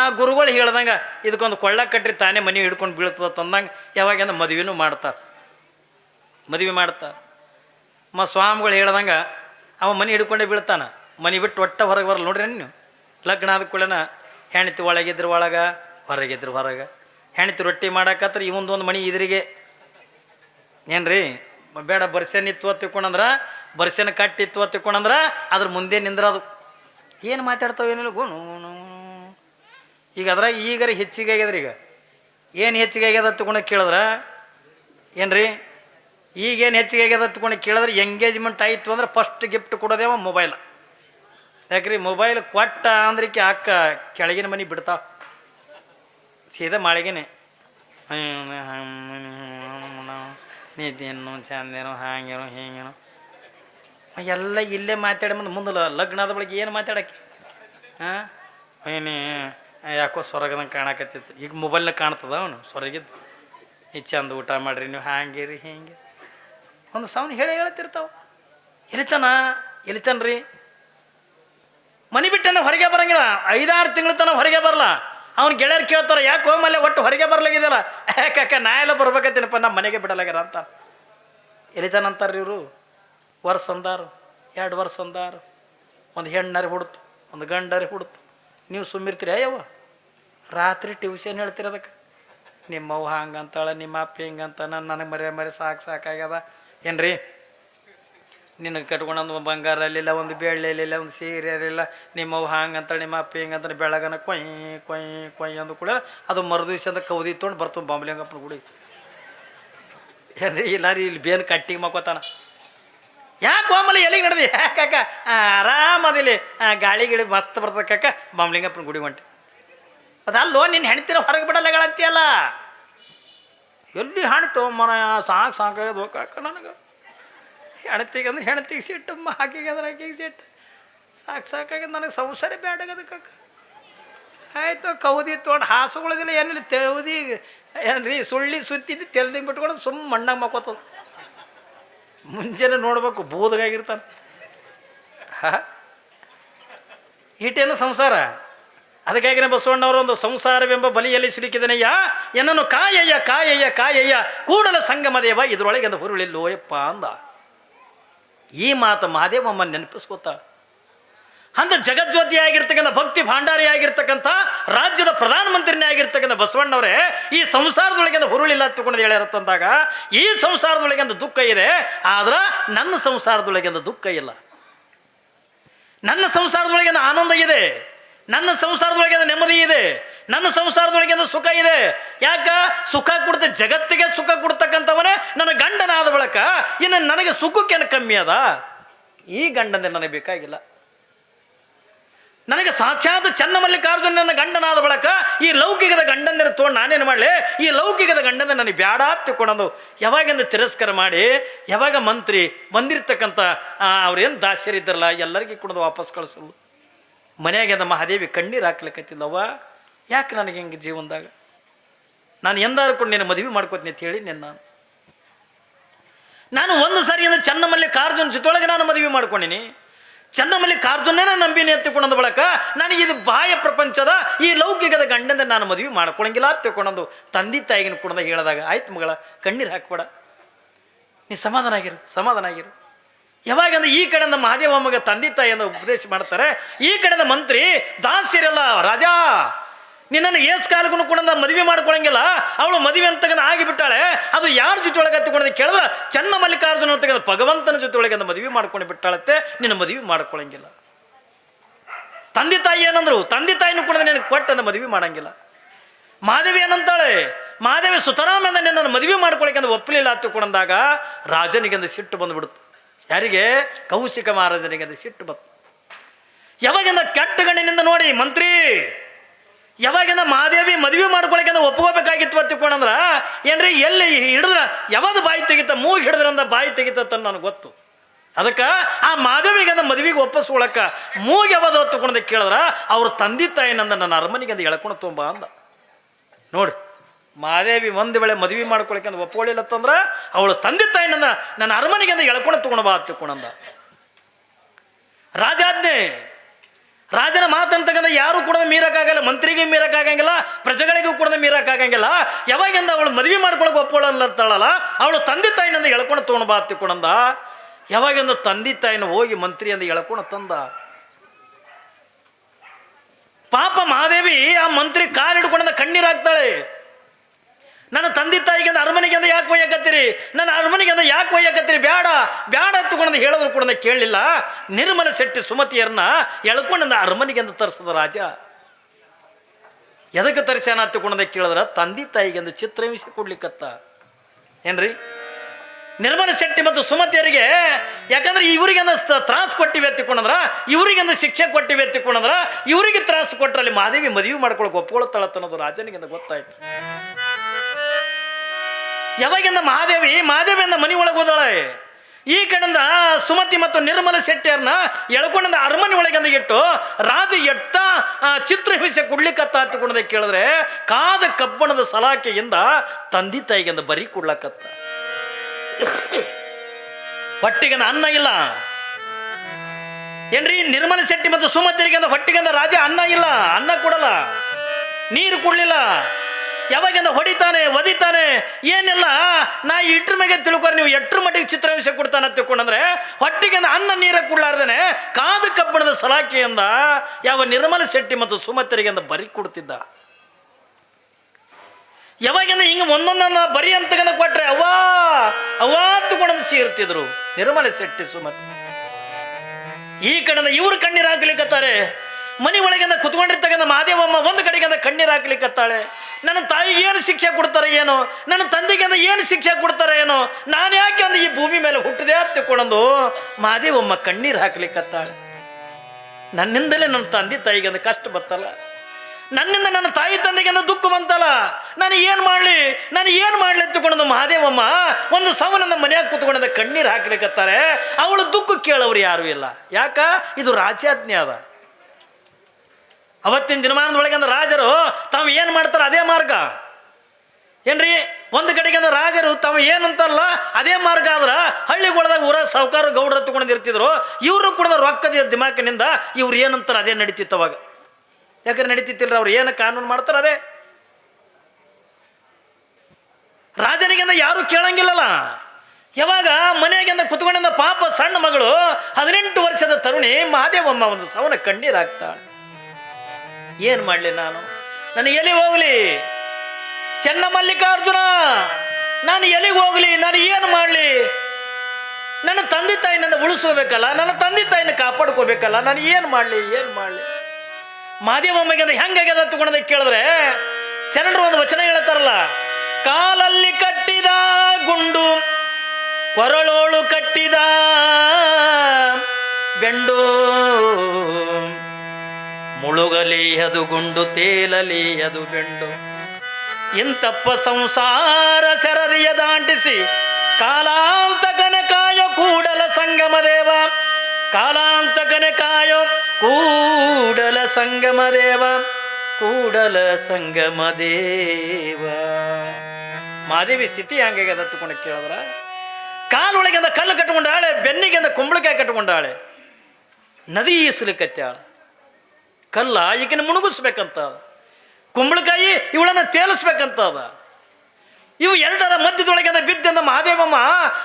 ಆ ಗುರುಗಳು ಹೇಳ್ದಂಗೆ, ಇದಕ್ಕೊಂದು ಕೊಳ್ಳ ಕಟ್ಟಿರಿ ತಾನೇ ಮನೆ ಹಿಡ್ಕೊಂಡು ಬೀಳ್ತದ ತಂದಂಗೆ ಯಾವಾಗಂದ ಮದುವೆನೂ ಮಾಡ್ತಾರೆ. ಮದುವೆ ಮಾಡ್ತಾರೆ. ಮ ಸ್ವಾಮಿಗಳು ಹೇಳ್ದಂಗೆ, ಅವ ಮನೆ ಹಿಡ್ಕೊಂಡೇ ಬೀಳ್ತಾನ. ಮನೆ ಬಿಟ್ಟು ಒಟ್ಟ ಹೊರಗೆ ಬರಲ್ಲ ನೋಡ್ರಿ ನೀವು ಲಗ್ನ ಆದ ಕೂಡನ ಹೆಣ್ತಿ ಒಳಗಿದ್ರ ಒಳಗೆ, ಹೊರಗಿದ್ರ ಹೊರಗೆ. ಹೆಣ್ತಿ ರೊಟ್ಟಿ ಮಾಡಕತ್ರ ಒಂದು ಮನೆ ಇದ್ರಿಗೆ. ಏನ್ರಿ, ಬೇಡ ಬರ್ಸೇನಿತ್ತು ಇತ್ತು ಬರ್ಸೇನ ಕಟ್ಟಿತ್ತು ಕಟ್ಟಿ ಇತ್ತು ಅದ್ರ ಮುಂದೆ ನಿಂದ್ರದು. ಏನು ಮಾತಾಡ್ತಾವೆ ಏನಿಲ್ಲ ಗುಣು ಈಗ ಅದ್ರಾಗ ಈಗಾರ ಹೆಚ್ಚಿಗೆ ಆಗ್ಯದ್ರಿ ಈಗ ಏನು ಹೆಚ್ಚಿಗೆ ಆಗ್ಯದ ತಗೊಂಡು ಕೇಳಿದ್ರ ಏನ್ರಿ ಈಗೇನು ಹೆಚ್ಚಿಗೆ ಆಗ್ಯದ ತಗೊಂಡು ಕೇಳಿದ್ರೆ ಎಂಗೇಜ್ಮೆಂಟ್ ಆಯಿತು ಅಂದ್ರೆ ಫಸ್ಟ್ ಗಿಫ್ಟ್ ಕೊಡೋದೇವ ಮೊಬೈಲ್ ಯಾಕ್ರಿ ಮೊಬೈಲ್ ಕೊಟ್ಟ ಅಂದ್ರಿಕೆ ಅಕ್ಕ ಕೆಳಗಿನ ಮನೆ ಬಿಡ್ತಾ ಸೀದಾ ಮಾಳಿಗೆನೆ ನಿದ್ದೇನು ಚಂದೇನೋ ಹಾಗೇನೋ ಹೀಗೇನೋ ಎಲ್ಲ ಇಲ್ಲೇ ಮಾತಾಡಿ ಮುಂದೆ ಲಗ್ನ ಆದ ಬಳಿಕ ಏನು ಮಾತಾಡಕ್ಕೆ? ಹಾಂ ಏನೇ, ಯಾಕೋ ಸ್ವರ್ಗದಂಗೆ ಕಾಣಕತ್ತಿತ್ತು. ಈಗ ಮೊಬೈಲ್ನಾಗ ಕಾಣ್ತದ ಅವನು ಸ್ವರ್ಗಿದ್ದು ಈ ಚಂದ ಊಟ ಮಾಡಿರಿ, ನೀವು ಹಾಂಗಿರಿ. ಹಿಂಗೆ ಒಂದು ಸೌನ್ ಹೇಳಿ ಹೇಳ್ತಿರ್ತಾವ. ಎಲಿತಾನ ರೀ ಮನೆ ಬಿಟ್ಟಂದ್ರೆ ಹೊರಗೆ ಬರಂಗಿಲ್ಲ. ಐದಾರು ತಿಂಗಳ ತನಕ ಹೊರಗೆ ಬರಲ್ಲ ಅವ್ನು ಗೆಳೆಯರು ಕೇಳ್ತಾರೆ, ಯಾಕೆ ಹೋಮಲ್ಲೇ ಒಟ್ಟು ಹೊರಗೆ ಬರ್ಲಾಗಿದೆಯಲ್ಲ? ಯಾಕೆ ನಾ ಎಲ್ಲ ಬರ್ಬೇಕತ್ತೀನಪ್ಪ ನಮ್ಮ ಮನೆಗೆ ಬಿಡಲಾಗ್ಯಾರ ಅಂತ. ಎಲಿತಾನಂತಾರ್ರಿ ಇವರು. ವರ್ಷ ಅಂದಾರು, ಎರಡು ವರ್ಷ ಅಂದಾರು. ಒಂದು ಹೆಣ್ಣರಿ ಹುಡ್ತು ಒಂದು ಗಂಡರಿ ಹುಡ್ತು ನೀವು ಸುಮ್ಮಿರ್ತೀರಿ ಅಯ್ಯವ ರಾತ್ರಿ ಟ್ಯೂಷನ್ ಹೇಳ್ತೀರಿ ಅದಕ್ಕೆ. ನಿಮ್ಮವ್ವ ಹಂಗಂತಾಳೆ, ನಿಮ್ಮ ಅಪ್ಪ ಹಿಂಗಂತ ನಾನು ನನಗೆ ಮರೆ ಮರೆ ಸಾಕು ಸಾಕಾಗ್ಯದ ಏನ್ರಿ? ನಿನಗೆ ಕಟ್ಕೊಂಡೊಂದು ಬಂಗಾರ ಇರಲಿಲ್ಲ ಒಂದು ಬೆಳ್ಳೆ ಇರಲಿಲ್ಲ ಒಂದು ಸೀರೆ ಅಲ್ಲಿಲ್ಲ. ನಿಮ್ಮವ್ವ ಹಂಗಂತಾಳೆ, ನಿಮ್ಮ ಅಪ್ಪ ಹಿಂಗಂತ ಬೆಳಗನ ಕೊಯ್ ಕೊಯ್ ಕೊಯ್ ಅಂದು ಕೂಡ ಅದು ಮರುದಿವ್ಸದ ಕೌದಿ ತೊಗೊಂಡು ಬರ್ತು ಬಾಂಬ್ಲಿಂಗಪ್ಪನ ಗುಡಿ. ಏನ್ರಿ? ಇಲ್ಲ ರೀ ಇಲ್ಲಿ ಬೇನ್ ಕಟ್ಟಿಗೆ ಮಕ್ಕೋತಾನ. ಯಾಕೆ ಆಮೇಲೆ ಎಲ್ಲಿಗೆ ನಡೆದಿ? ಯಾಕಾಕ ಆರಾಮದಿಲ್ಲಿ. ಗಾಳಿ ಗಿಳಿ ಮಸ್ತ್ ಬರ್ತದೆ, ಕಾಕ. ಬಾಂಬ್ಲಿಂಗಪ್ಪನ ಗುಡಿ ಹೊಂಟಿ. ಅದಲ್ಲೋ ನಿನ್ನ ಹೆಣ್ತಿರ ಹೊರಗೆ ಬಿಡಲ್ಲಗಳಂತೀಯಲ್ಲ? ಎಲ್ಲಿ ಹಣಿತು ಮನ ಸಾಕು ಸಾಕಾಗದು ಕಾಕ, ನನಗೆ. ಹೆಣ್ತಿಗೆ ಅಂದ್ರೆ ಹೆಣ್ತಿಗೆ ಸಿಟ್ಟು ಹಾಕಿಗೆ ಅಂದ್ರೆ ಹಾಕಿಗೆ ಸಿಟ್ಟು. ಸಾಕು ಸಾಕಾಗ್ಯದ, ನನಗೆ ಸಂಸಾರ ಬೇಡಾಗದ ಕಾಕ. ಆಯಿತು, ಕೌದಿ ತೊಗೊಂಡು ಹಾಸುಗಳದಿಲ್ಲ, ಏನಿಲ್ಲ, ತೆವದಿ ರೀ ಸುಳ್ಳಿ ಸುತ್ತಿದ್ದು ತೆಲ್ದಿ ಬಿಟ್ಕೊಂಡು ಸುಮ್ಮ ಮಣ್ಣಾಗ ಮಕ್ಕೋತದ. ಮುಂಜಾನೆ ನೋಡ್ಬೇಕು ಬೋಧಗಾಗಿರ್ತಾನೆ ಹಾ? ಈಟೇನು ಸಂಸಾರ? ಅದಕ್ಕಾಗಿನೇ ಬಸವಣ್ಣವರೊಂದು ಸಂಸಾರವೆಂಬ ಬಲಿಯಲ್ಲಿ ಸಿಲುಕಿದನೆಯ ಎನ್ನನ್ನು ಕಾಯಯ್ಯ ಕಾಯಯ್ಯ ಕಾಯಯ್ಯ, ಕೂಡಲ ಸಂಗಮದೇವ ಇದರೊಳಗೆ ಒಂದು ಹುರುಳಿಲ್ಲೋಯಪ್ಪ ಅಂದ. ಈ ಮಾತು ಮಹಾದೇವಮ್ಮ ನೆನಪಿಸ್ಕೊತಾಳ. ಅಂತ ಜಗಜ್ಯೋತಿ ಆಗಿರ್ತಕ್ಕಂಥ ಭಕ್ತಿ ಭಾಂಡಾರಿ ಆಗಿರ್ತಕ್ಕಂಥ ರಾಜ್ಯದ ಪ್ರಧಾನಮಂತ್ರಿನೇ ಆಗಿರ್ತಕ್ಕಂಥ ಬಸವಣ್ಣವರೇ, ಈ ಸಂಸಾರದೊಳಗೆ ಹುರುಳಿಲ್ಲ ತಗೊಂಡು ಹೇಳ್ಯಾರತ್ತಂದಾಗ ಈ ಸಂಸಾರದೊಳಗೆ ದುಃಖ ಇದೆ, ಆದ್ರೆ ನನ್ನ ಸಂಸಾರದೊಳಗೆ ದುಃಖ ಇಲ್ಲ. ನನ್ನ ಸಂಸಾರದೊಳಗೆ ಆನಂದ ಇದೆ, ನನ್ನ ಸಂಸಾರದೊಳಗೆ ನೆಮ್ಮದಿ ಇದೆ, ನನ್ನ ಸಂಸಾರದೊಳಗೆ ಸುಖ ಇದೆ. ಯಾಕ? ಸುಖ ಕೊಡ್ತ ಜಗತ್ತಿಗೆ ಸುಖ ಕೊಡ್ತಕ್ಕಂಥವನೇ ನನ್ನ ಗಂಡನಾದ ಬಳಕ, ಇನ್ನು ನನಗೆ ಸುಖಕ್ಕೇನು ಕಮ್ಮಿ ಅದ? ಈ ಗಂಡನೇ ನನಗೆ ಬೇಕಾಗಿಲ್ಲ. ನನಗೆ ಸಾಕ್ಷಾತ್ ನನ್ನ ಗಂಡನಾದ ಬಳಕ ಈ ಲೌಕಿಕದ ಗಂಡಂದಿರ ತೋಣ ನಾನೇನು ಮಾಡಲಿ? ಈ ಲೌಕಿಕದ ಗಂಡನ ನನಗೆ ಬ್ಯಾಡ ತಿಳ್ಕೊಳೋದು ಯಾವಾಗಿಂದ ತಿರಸ್ಕಾರ ಮಾಡಿ, ಯಾವಾಗ ಮಂತ್ರಿ ಬಂದಿರ್ತಕ್ಕಂಥ ಅವ್ರೇನು ದಾಸ್ಯರಿದ್ದಾರಲ್ಲ ಎಲ್ಲರಿಗೂ ಕುಡಿದು ವಾಪಸ್ ಕಳಿಸಲು ನಮ್ಮ ಮಹಾದೇವಿ ಕಣ್ಣೀರು ಹಾಕ್ಲಿಕ್ಕತ್ತಿಲ್ಲವ್ವ ಯಾಕೆ ನನಗೆ ಹಿಂಗೆ ಜೀವನದಾಗ? ನಾನು ಎಂದಾರು ಕೂಡ ನಿನ್ನ ಮದುವೆ ಮಾಡ್ಕೋತೀನಿ ಅಂತ ಹೇಳಿ ನಿನ್ನ ನಾನು. ನಾನು ಒಂದು ಚೆನ್ನಮಲ್ಲಿ ಚನ್ನಮಲ್ಲಿಕಾರ್ಜುನ ಜೊತೆಯೊಳಗೆ ನಾನು ಮದುವೆ ಮಾಡ್ಕೊಂಡಿನಿ. ಚನ್ನಮಲ್ಲಿಕಾರ್ಜುನೇ ನಾನು ನಂಬಿನಿ ತಿಳ್ಕೊಂಡ ಬಳಕ ನನಗೆ ಇದು ಬಾಹ್ಯ ಪ್ರಪಂಚದ ಈ ಲೌಕಿಕದ ಗಂಡಂದ ನಾನು ಮದುವೆ ಮಾಡ್ಕೊಳಂಗಿಲ್ಲ ತಿಳ್ಕೊಂಡಂದು ತಂದೆ ತಾಯಿಗಿನ ಕೂಡ ಹೇಳಿದಾಗ, ಆಯ್ತು ಮಗಳ, ಕಣ್ಣೀರು ಹಾಕ್ಬೇಡ. ನೀ ಸಮಾಧಾನ ಆಗಿರು ಸಮಾಧಾನ ಆಗಿರು ಯಾವಾಗಂದ್ರೆ ಈ ಕಡೆಯಿಂದ ಮಹಾದೇವಮ್ಮಗ ತಂದೆ ತಾಯಿಯನ್ನು ಉಪದೇಶ ಮಾಡ್ತಾರೆ. ಈ ಕಡೆಯಿಂದ ಮಂತ್ರಿ ದಾಸ್ಯರಲ್ಲ ರಾಜಾ. ನಿನ್ನನ್ನು ಏಸ್ ಕಾಲಕ್ಕೂ ಕೂಡ ಮದುವೆ ಮಾಡ್ಕೊಳಂಗಿಲ್ಲ. ಅವಳು ಮದುವೆ ಅಂತಕ್ಕಂಥ ಆಗಿಬಿಟ್ಟಾಳೆ. ಅದು ಯಾರ ಜೊತೆ ಒಳಗೆ ಹತ್ತಿಕೊಂಡಿದ್ದೆ ಕೇಳಿದ್ರೆ ಚನ್ನ ಮಲ್ಲಿಕಾರ್ಜುನ ತೆಗೆದು ಭಗವಂತನ ಜೊತೆ ಒಳಗೆ ಒಂದು ಮದುವೆ ಮಾಡ್ಕೊಂಡು ಬಿಟ್ಟಾಳತ್ತೆ ನಿನ್ನ ಮದುವೆ ಮಾಡ್ಕೊಳಂಗಿಲ್ಲ. ತಂದೆ ತಾಯಿ ಏನಂದ್ರು, ತಂದೆ ತಾಯಿನೂ ಕೂಡ ನಿನಗೆ ಕೊಟ್ಟು ಅಂದ ಮದುವೆ ಮಾಡಂಗಿಲ್ಲ. ಮಾದೇವಿ ಏನಂತಾಳೆ, ಮಾದೇವಿ ಸುತರಾಮಂದ ನಿನ್ನನ್ನು ಮದುವೆ ಮಾಡ್ಕೊಳಕ್ಕೆ ಅಂತ ಒಪ್ಪಲಿಲ್ಲ ಹತ್ತಿಕೊಂಡಾಗ ರಾಜನಿಗೆ ಒಂದು ಸಿಟ್ಟು ಬಂದುಬಿಡ್ತು ಯಾರಿಗೆ? ಕೌಶಿಕ ಮಹಾರಾಜನಿಗೆ ಅದು ಸಿಟ್ಟು ಬಂತು. ಯಾವಾಗಿಂದ ಕೆಟ್ಟ ಗಣ್ಣಿನಿಂದ ನೋಡಿ, ಮಂತ್ರಿ? ಯಾವಾಗಿಂದ ಮದುವೆ ಮಾಡ್ಕೊಳಕ್ಕೆ ಅಂತ ಒಪ್ಕೋಬೇಕಾಗಿತ್ತು ಹತ್ತಿಕೊಂಡಂದ್ರ ಏನ್ರಿ, ಎಲ್ಲಿ ಹಿಡಿದ್ರ? ಯಾವ್ದು ಬಾಯಿ ತೆಗಿತ, ಮೂಗು ಹಿಡಿದ್ರಂದ ಬಾಯಿ ತೆಗಿತತ್ತ ನನಗೆ ಗೊತ್ತು. ಅದಕ್ಕೆ ಆ ಮಾದೇವಿಗೆ ಅಂದ ಮದುವೆಗೆ ಒಪ್ಪಿಸ್ಕೊಳಕ ಮೂಗ್ ಯಾವ್ದು ಹೊತ್ತುಕೊಂಡ ಕೇಳಿದ್ರ? ಅವ್ರ ತಂದೆ ತಾಯಿನಂದ ನನ್ನ ಅರಮನೆಗೆ ಅಂತ ಎಳ್ಕೊಂಡು ತುಂಬ ಅಂದ. ನೋಡಿ ಮಾದೇವಿ ಒಂದು ವೇಳೆ ಮದುವೆ ಮಾಡ್ಕೊಳಕ್ಕೆ ಅಂತ ಒಪ್ಕೊಳ್ಳಿಲ್ಲತ್ತಂದ್ರ ಅವಳು ತಂದೆ ತಾಯಿನಂದ ನನ್ನ ಅರಮನೆಗೆ ಅಂತ ಎಳ್ಕೊಂಡು ತಗೊಂಡು ಬಾ ತಿಳ್ಕೊಂಡಂದ ರಾಜಾಜ್ಞೆ ರಾಜನ ಮಾತಂತಕ್ಕಂಥ ಯಾರು ಕೂಡ ಮೀರಕ್ಕಾಗಲ್ಲ, ಮಂತ್ರಿಗೆ ಮೀರಕ್ಕಾಗಂಗಿಲ್ಲ, ಪ್ರಜೆಗಳಿಗೂ ಕೂಡ ಮೀರಕ್ಕಾಗಂಗಿಲ್ಲ. ಯಾವಾಗಿಂದ ಅವಳು ಮದುವೆ ಮಾಡ್ಕೊಳಕ್ಕೆ ಒಪ್ಕೊಳ್ಳಲ್ಲತ್ತಾಳಲ್ಲ ಅವಳು ತಂದೆ ತಾಯಿನಿಂದ ಎಳ್ಕೊಂಡು ತೊಗೊಂಡು ಬಾ ತಿಳ್ಕೊಂಡಂದ ಯಾವಾಗಿಂದ ತಂದೆ ತಾಯಿನ ಹೋಗಿ ಮಂತ್ರಿ ಅಂತ ಎಳ್ಕೊಂಡು ತಂದ. ಪಾಪ ಮಹಾದೇವಿ ಆ ಮಂತ್ರಿ ಕಣ್ಣೀರು ಹಾಕ್ತಾಳೆ. ನನ್ನ ತಂದೆ ತಾಯಿಗೆ ಅಂದ, ಅರಮನೆಗೆ ಅಂದ, ಯಾಕೆ ಒಯ್ಯಕತ್ತೀರಿ? ನನ್ನ ಅರಮನೆಗೆ ಅಂದ, ಯಾಕೆ ಒಯ್ಯಕತ್ತೀರಿ? ಬೇಡ ಬೇಡ ತಗೊಂಡು ಹೇಳಿದ್ರು ಕೂಡ ಕೇಳಲಿಲ್ಲ. ನಿರ್ಮಲ ಶೆಟ್ಟಿ ಸುಮತಿಯರನ್ನ ಎಳ್ಕೊಂಡ ಅರಮನೆಗೆ ಅಂತ ತರಿಸದ ರಾಜ. ಎದಕ್ಕೆ ತರಿಸ್ಯಾನ ತಗೊಂಡ ಕೇಳಿದ್ರ, ತಂದೆ ಚಿತ್ರ ಹಿಂಸೆ ಕೊಡ್ಲಿಕ್ಕತ್ತ. ಏನ್ರಿ? ನಿರ್ಮಲ ಶೆಟ್ಟಿ ಮತ್ತು ಸುಮತಿಯರಿಗೆ, ಯಾಕಂದ್ರೆ ಇವರಿಗೆ ತ್ರಾಸು ಕೊಟ್ಟಿವೆ ಎತ್ತಿಕೊಂಡಂದ್ರ ಇವರಿಗೆಂದ ಶಿಕ್ಷೆ ಕೊಟ್ಟಿವೆ ಎತ್ತಿಕೊಂಡಂದ್ರ ಇವರಿಗೆ ತ್ರಾಸು ಕೊಟ್ಟರಲ್ಲಿ ಮಾದೇವಿ ಮದುವೆ ಮಾಡ್ಕೊಳಕ್ಕೆ ಒಪ್ಕೊಳ್ತಾಳತ್ತ ರಾಜನಿಗೆ ಗೊತ್ತಾಯ್ತು. ಯಾವಾಗಿಂದ ಮಹಾದೇವಿ ಮಹಾದೇವಿಯಿಂದ ಈ ಕಡೆಯಿಂದ ಸುಮತಿ ಮತ್ತು ನಿರ್ಮಲ ಶೆಟ್ಟಿಯರ್ನ ಎಳ್ಕೊಂಡ ಅರಮನೆ ಒಳಗಿಂದ ಇಟ್ಟು ರಾಜ ಎಟ್ಟ ಚಿತ್ರಹಿಂಸೆ ಕೊಡ್ಲಿಕ್ಕತ್ತ ಹತ್ತಿಕೊಂಡದ ಕೇಳಿದ್ರೆ ಕಾದ ಕಬ್ಬಣದ ಸಲಾಕೆಯಿಂದ ತಂದೆ ತಾಯಿಗಿಂದ ಬರೀ ಕೊಡ್ಲಕತ್ತ. ಹೊಟ್ಟಿಗಿಂದ ಅನ್ನ ಇಲ್ಲ. ಏನ್ರಿ, ನಿರ್ಮಲ ಶೆಟ್ಟಿ ಮತ್ತು ಸುಮತಿರಿಗಂದ ಹೊಟ್ಟಿಗೆಂದ ರಾಜ ಅನ್ನ ಇಲ್ಲ, ಅನ್ನ ಕೊಡಲ್ಲ, ನೀರು ಕೊಡ್ಲಿಲ್ಲ. ಯಾವಾಗಿಂದ ಹೊಡಿತಾನೆ, ಒದಿತಾನೆ, ಏನಿಲ್ಲ? ನಾ ಇಟ್ರ ಮೇಲೆ ತಿಳ್ಕೊರಿ, ನೀವು ಎಟ್ರ ಮಟ್ಟಿಗೆ ಚಿತ್ರವಿಷ ಕೊಡ್ತಾನೆ ತಿಳ್ಕೊಂಡ್ರೆ ಹೊಟ್ಟಿಗಿಂದ ಅನ್ನ ನೀರ ಕೊಡ್ಲಾರ್ದೇನೆ ಕಾದು ಕಬ್ಬಣದ ಸಲಾಖೆಯಿಂದ ಯಾವ ನಿರ್ಮಲ ಶೆಟ್ಟಿ ಮತ್ತು ಸುಮತಿರಿಗೆಂದ ಬರಿ ಕೊಡ್ತಿದ್ದ. ಯಾವಾಗಿಂದ ಹಿಂಗೆ ಒಂದೊಂದನ್ನ ಬರಿ ಅಂತಗನ ಕೊಟ್ರೆ ಅವಾ ಅವ್ವಾ ತಗೊಂಡು ಚೀರ್ತಿದ್ರು. ನಿರ್ಮಲ ಶೆಟ್ಟಿ, ಸುಮತ್. ಈ ಕಡೆಯಿಂದ ಇವ್ರ ಕಣ್ಣೀರು ಹಾಕ್ಲಿಕ್ಕತ್ತಾರೆ ಮನೆ ಒಳಗಿಂದ ಕುತ್ಕೊಂಡಿರ್ತಕ್ಕಂಥ ಮಾದೇವಮ್ಮ ಒಂದು ಕಡೆಗಿಂದ ಕಣ್ಣೀರು ಹಾಕ್ಲಿಕ್ಕತ್ತಾಳೆ ನನ್ನ ತಾಯಿಗೆ ಏನು ಶಿಕ್ಷೆ ಕೊಡ್ತಾರೆ ಏನು? ನನ್ನ ತಂದೆಗೆ ಅಂದ ಏನು ಶಿಕ್ಷೆ ಕೊಡ್ತಾರೆ ಏನು? ನಾನು ಯಾಕೆ ಅಂದ ಈ ಭೂಮಿ ಮೇಲೆ ಹುಟ್ಟಿದೆ ತಿಳ್ಕೊಂಡು ಮಾದೇವಮ್ಮ ಕಣ್ಣೀರು ಹಾಕ್ಲಿಕ್ಕತ್ತಾಳೆ. ನನ್ನಿಂದಲೇ ನನ್ನ ತಂದೆ ತಾಯಿಗೆ ಅಂದ ಕಷ್ಟ ಬರ್ತಲ್ಲ ನನ್ನಿಂದ ನನ್ನ ತಾಯಿ ತಂದೆಗೆ ಅಂದ ದುಃಖ ಬಂತಲ್ಲ. ನಾನು ಏನು ಮಾಡಲಿ? ನಾನು ಏನು ಮಾಡಲಿ ಅಂತಕೊಂಡು ಮಹಾದೇವಮ್ಮ ಒಂದು ಸವನನ್ನ ಮನೆಯಾಗ ಕೂತ್ಕೊಂಡ ಕಣ್ಣೀರು ಹಾಕ್ಲಿಕ್ಕತ್ತಾರೆ ಅವಳು ದುಃಖ ಕೇಳೋರು ಯಾರು ಇಲ್ಲ. ಯಾಕ? ಇದು ರಾಜ್ಯಾಜ್ಞೆ ಅದ. ಅವತ್ತಿನ ದಿನಮಾನದೊಳಗೆ ಅಂದ್ರೆ ರಾಜರು, ತಾವು ಏನು ಮಾಡ್ತಾರೆ ಅದೇ ಮಾರ್ಗ. ಏನ್ರಿ? ಒಂದು ಕಡೆಗೆ ಅಂದ್ರೆ ರಾಜರು, ತಾವು ಏನಂತಾರಲ್ಲ, ಅದೇ ಮಾರ್ಗ ಆದ್ರೆ ಹಳ್ಳಿಗೊಳದಾಗ ಊರ ಸಾವುಕಾರ ಗೌಡ್ರ ತಗೊಂಡಿರ್ತಿದ್ರು ಇವರು ಕೂಡ ರೊಕ್ಕದ ದಿಮಾಕಿನಿಂದ ಇವ್ರು ಏನಂತಾರೆ ಅದೇ ನಡೀತಿತ್ತು ಅವಾಗ. ಯಾಕಂದ್ರೆ ನಡೀತಿತ್ತಿಲ್ಲ ಅವ್ರು ಏನು ಕಾನೂನು ಮಾಡ್ತಾರೆ ಅದೇ. ರಾಜನಿಗಿಂದ ಯಾರು ಕೇಳಂಗಿಲ್ಲಲ್ಲ. ಯಾವಾಗ ಮನೆಯಾಗಿಂದ ಕುತ್ಕೊಂಡಿಂದ ಪಾಪ ಸಣ್ಣ ಮಗಳು, ಹದಿನೆಂಟು ವರ್ಷದ ತರುಣಿ ಮಹಾದೇವಮ್ಮ ಒಂದು ಸವನ ಕಣ್ಣೀರು ಹಾಕ್ತಾಳೆ. ಏನು ಮಾಡಲಿ ನಾನು? ನಾನು ಎಲ್ಲಿ ಹೋಗಲಿ? ಚೆನ್ನ ಮಲ್ಲಿಕಾರ್ಜುನ, ನಾನು ಎಲ್ಲಿಗೆ ಹೋಗಲಿ? ನಾನು ಏನು ಮಾಡಲಿ? ನನ್ನ ತಂದೆ ತಾಯಿನನ್ನು ಉಳಿಸ್ಕೋಬೇಕಲ್ಲ, ನನ್ನ ತಂದೆ ತಾಯಿನ ಕಾಪಾಡ್ಕೋಬೇಕಲ್ಲ, ನಾನು ಏನು ಮಾಡಲಿ ಏನು ಮಾಡಲಿ? ಮಾದೇವಮ್ಮಗೆ ಅದು ಹೆಂಗಾಗ್ಯದ ತಗೊಂಡದ ಕೇಳಿದ್ರೆ, ಶರಣರು ಒಂದು ವಚನ ಹೇಳ್ತಾರಲ್ಲ, ಕಾಲಲ್ಲಿ ಕಟ್ಟಿದ ಗುಂಡು, ಕೊರಳೋಳು ಕಟ್ಟಿದ ಬೆಂಡು. ಮುಳುಗಲಿ ಅದು ಗುಂಡು ತೇಲಲಿ ಅದು ಬೆಂಡು. ಇಂತಪ್ಪ ಸಂಸಾರ ಸರದಿಯ ದಾಂಟಿಸಿ ಕಾಲಾಂತ ಕನಕಾಯ ಕೂಡಲ ಸಂಗಮ ದೇವ. ಕಾಲಾಂತ ಕನಕಾಯೋ ಕೂಡಲ ಸಂಗಮ ದೇವ. ಕೂಡಲ ಸಂಗಮ ದೇವ. ಮಾದೇವಿ ಸ್ಥಿತಿ ಹಂಗೆ ತಗೊಂಡು ಕೇಳಿದ್ರ. ಕಾಲೊಳಗಿಂದ ಕಲ್ಲು ಕಟ್ಕೊಂಡಾಳೆ ಬೆನ್ನಿಗಿಂದ ಕುಂಬಳಕಾಯಿ ಕಟ್ಕೊಂಡಾಳೆ ನದಿ ಈಸಲಿಕತ್ಯಾಳ ಕಲ್ಲ ಈಗಿನ ಮುಣುಗಿಸ್ಬೇಕಂತ. ಕುಂಬಳಕಾಯಿ ಇವಳನ್ನು ತೇಲಿಸ್ಬೇಕಂತ ಅದ ಇವು ಎರಡರ ಮಧ್ಯದೊಳಗಿಂದ ಬಿದ್ದಿಂದ ಮಹಾದೇವಮ್ಮ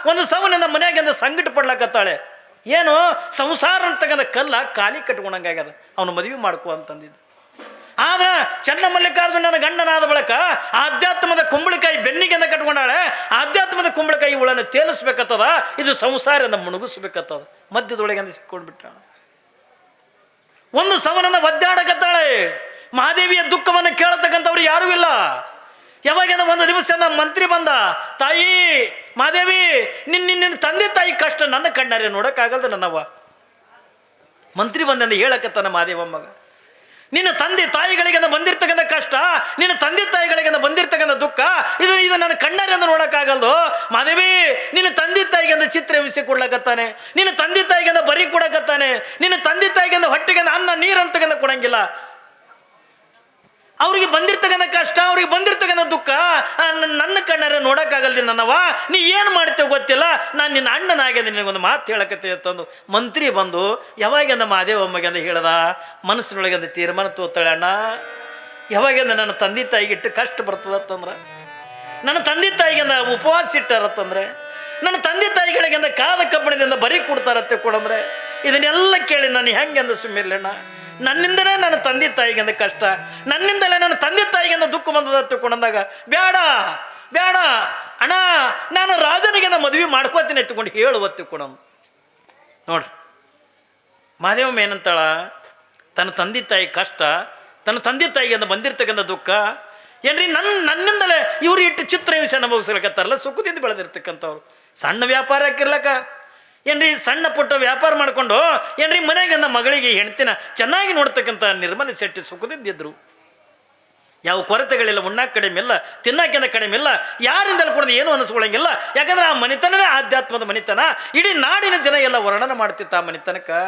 ಒಂದು ಸವನಿಂದ ಮನೆಯಾಗಿಂದ ಸಂಕಟ ಪಡ್ಲಕತ್ತಾಳೆ. ಏನು? ಸಂಸಾರ ಅಂತಕ್ಕಂಥ ಕಲ್ಲ ಖಾಲಿ ಕಟ್ಕೊಂಡಂಗಾಗ್ಯದ. ಅವನು ಮದುವೆ ಮಾಡ್ಕೋ ಅಂತಂದಿದ್ದು. ಆದ್ರೆ ಚೆನ್ನ ಮಲ್ಲಿಕಾರ್ಜುನ ನನ್ನ ಗಂಡನಾದ ಬಳಿಕ ಆಧ್ಯಾತ್ಮದ ಕುಂಬಳಕಾಯಿ ಬೆನ್ನಿಗೆಂದ ಕಟ್ಕೊಂಡಾಳೆ. ಆಧ್ಯಾತ್ಮದ ಕುಂಬಳಕಾಯಿ ಇವಳನ್ನು ತೇಲಿಸ್ಬೇಕತ್ತದ. ಇದು ಸಂಸಾರದಿಂದ ಮುಣುಗಿಸ್ಬೇಕತ್ತದ. ಮಧ್ಯದೊಳಗಿಂದ ಸಿಕ್ಕೊಂಡು ಬಿಟ್ಟಾಳ ಒಂದು ಸವನನ್ನು ಒದ್ದಾಡಕತ್ತಾಳೆ. ಮಹಾದೇವಿಯ ದುಃಖವನ್ನು ಕೇಳತಕ್ಕಂಥವ್ರು ಯಾರೂ ಇಲ್ಲ. ಯಾವಾಗಿಂದ ಒಂದು ದಿವಸ ನಮ್ಮ ಮಂತ್ರಿ ಬಂದ, ತಾಯಿ, ಮಹಾದೇವಿ, ನಿನ್ನ ನಿನ್ನ ತಂದೆ ತಾಯಿ ಕಷ್ಟ ನನ್ನ ಕಣ್ಣಾರೆ ನೋಡೋಕ್ಕಾಗಲ್ದ ನನ್ನವ್ವ. ಮಂತ್ರಿ ಬಂದಂದು ಹೇಳಕತ್ತಾನ ಮಹಾದೇವಮ್ಮಗ. ನಿನ್ನ ತಂದೆ ತಾಯಿಗಳಿಗೆ ಬಂದಿರ್ತಕ್ಕಂಥ ಕಷ್ಟ, ನಿನ್ನ ತಂದೆ ತಾಯಿಗಳಿಗೆ ಬಂದಿರ್ತಕ್ಕಂಥ ದುಃಖ, ಇದು ಇದು ನನ್ನ ಕಣ್ಣರಿಂದ ನೋಡೋಕ್ಕಾಗಲ್ದು. ಮದುವೆ ನಿನ್ನ ತಂದೆ ತಾಯಿಗೆ ಚಿತ್ರ ವಿಸಿ ನಿನ್ನ ತಂದೆ ತಾಯಿಗೆ ಬರಿ ಕೊಡಕತ್ತಾನೆ. ನಿನ್ನ ತಂದೆ ತಾಯಿಗೆ ಹೊಟ್ಟೆಗೆ ಅನ್ನ ನೀರು ಕೊಡಂಗಿಲ್ಲ. ಅವ್ರಿಗೆ ಬಂದಿರ್ತಕ್ಕಂಥ ಕಷ್ಟ, ಅವ್ರಿಗೆ ಬಂದಿರ್ತಕ್ಕಂಥ ದುಃಖ ನನ್ನ ಕಣ್ಣಾರೆ ನೋಡೋಕ್ಕಾಗಲ್ದಿ ನನ್ನವ ನೀ ಏನು ಮಾಡ್ತೇವೆ ಗೊತ್ತಿಲ್ಲ? ನಾನು ನಿನ್ನ ಅಣ್ಣನಾಗ್ಯದ, ನಿನಗೊಂದು ಮಾತು ಹೇಳಕತ್ತೆ ಅಂತಂದು ಮಂತ್ರಿ ಬಂದು ಯಾವಾಗಿಂದ ಮಾದೇವಮ್ಮಗೆ ಅಂತ ಹೇಳ್ದ? ಮನಸ್ಸಿನೊಳಗೆ ಅಂತ ತೀರ್ಮಾನ ತೋತಾಳೆ, ಅಣ್ಣ ಯಾವಾಗಿಂದ ನನ್ನ ತಂದೆ ತಾಯಿಗೆ ಇಟ್ಟು ಕಷ್ಟ ಬರ್ತದತ್ತಂದ್ರೆ ನನ್ನ ತಂದೆ ತಾಯಿಗಿಂದ ಉಪವಾಸ ಇಟ್ಟಾರತ್ತಂದ್ರೆ? ನನ್ನ ತಂದೆ ತಾಯಿಗಳಿಗಿಂದ ಕಾದ ಕಬ್ಬಣದಿಂದ ಬರೀ ಕೊಡ್ತಾರತ್ತೆ ಕೊಡಂದ್ರೆ? ಇದನ್ನೆಲ್ಲ ಕೇಳಿ ನಾನು ಹೆಂಗೆ ಅಂದ ಸುಮ್ಮಿರ್ಲಣ್ಣ ನನ್ನಿಂದಲೇ ನನ್ನ ತಂದೆ ತಾಯಿಗೆಂದ ಕಷ್ಟ. ನನ್ನಿಂದಲೇ ನನ್ನ ತಂದೆ ತಾಯಿಗೆಂದ ದುಃಖ ಬಂದದ ತಿಳ್ಕೊಂಡಂದಾಗ ಬೇಡ ಬೇಡ ಅಣ್ಣ, ನಾನು ರಾಜನಿಗೆಂದ ಮದುವೆ ಮಾಡ್ಕೋತೀನಿ ಎತ್ಕೊಂಡು ಹೇಳುವ ತಿಳ್ಕೊಳಂದು ನೋಡ್ರಿ, ಮಾದೇವಮ್ಮ ಏನಂತಾಳ, ತನ್ನ ತಂದೆ ತಾಯಿ ಕಷ್ಟ, ತನ್ನ ತಂದೆ ತಾಯಿಗೆ ಬಂದಿರ್ತಕ್ಕಂಥ ದುಃಖ, ಏನ್ರಿ ನನ್ನ ನನ್ನಿಂದಲೇ ಇವ್ರು ಇಟ್ಟು ಚಿತ್ರ ಹಿಂಸೆ ಅನುಭವಿಸ್ಲಿಕ್ಕತ್ತಾರಲ್ಲ ಸುಖದಿಂದ ಬೆಳೆದಿರ್ತಕ್ಕಂಥವ್ರು. ಸಣ್ಣ ವ್ಯಾಪಾರ ಹಾಕಿರ್ಲಕ್ಕ ಏನ್ರಿ ಸಣ್ಣ ಪುಟ್ಟ ವ್ಯಾಪಾರ ಮಾಡಿಕೊಂಡು, ಏನ್ರಿ ಮನೆಗೆ ನಮ್ಮ ಮಗಳಿಗೆ ಹೆಣ್ತಿನ ಚೆನ್ನಾಗಿ ನೋಡ್ತಕ್ಕಂಥ ನಿರ್ಮಲ ಶೆಟ್ಟಿ ಸುಖದಿಂದ ಇದ್ರು ಯಾವ ಕೊರತೆಗಳಿಲ್ಲ, ಉಣ್ಣಾಕ ಕಡಿಮೆ ಇಲ್ಲ ತಿನ್ನಕ್ಕಿಂತ ಕಡಿಮೆ ಇಲ್ಲ, ಯಾರಿಂದಲೂ ಕೂಡ ಏನು ಅನಿಸ್ಕೊಳ್ಳಂಗಿಲ್ಲ. ಯಾಕಂದ್ರೆ ಆ ಮನೆತನವೇ ಆಧ್ಯಾತ್ಮದ ಮನೆತನ. ಇಡೀ ನಾಡಿನ ಜನ ಎಲ್ಲ ವರ್ಣನೆ ಮಾಡ್ತಿತ್ತು ಆ ಮನೆತನಕ್ಕೆ.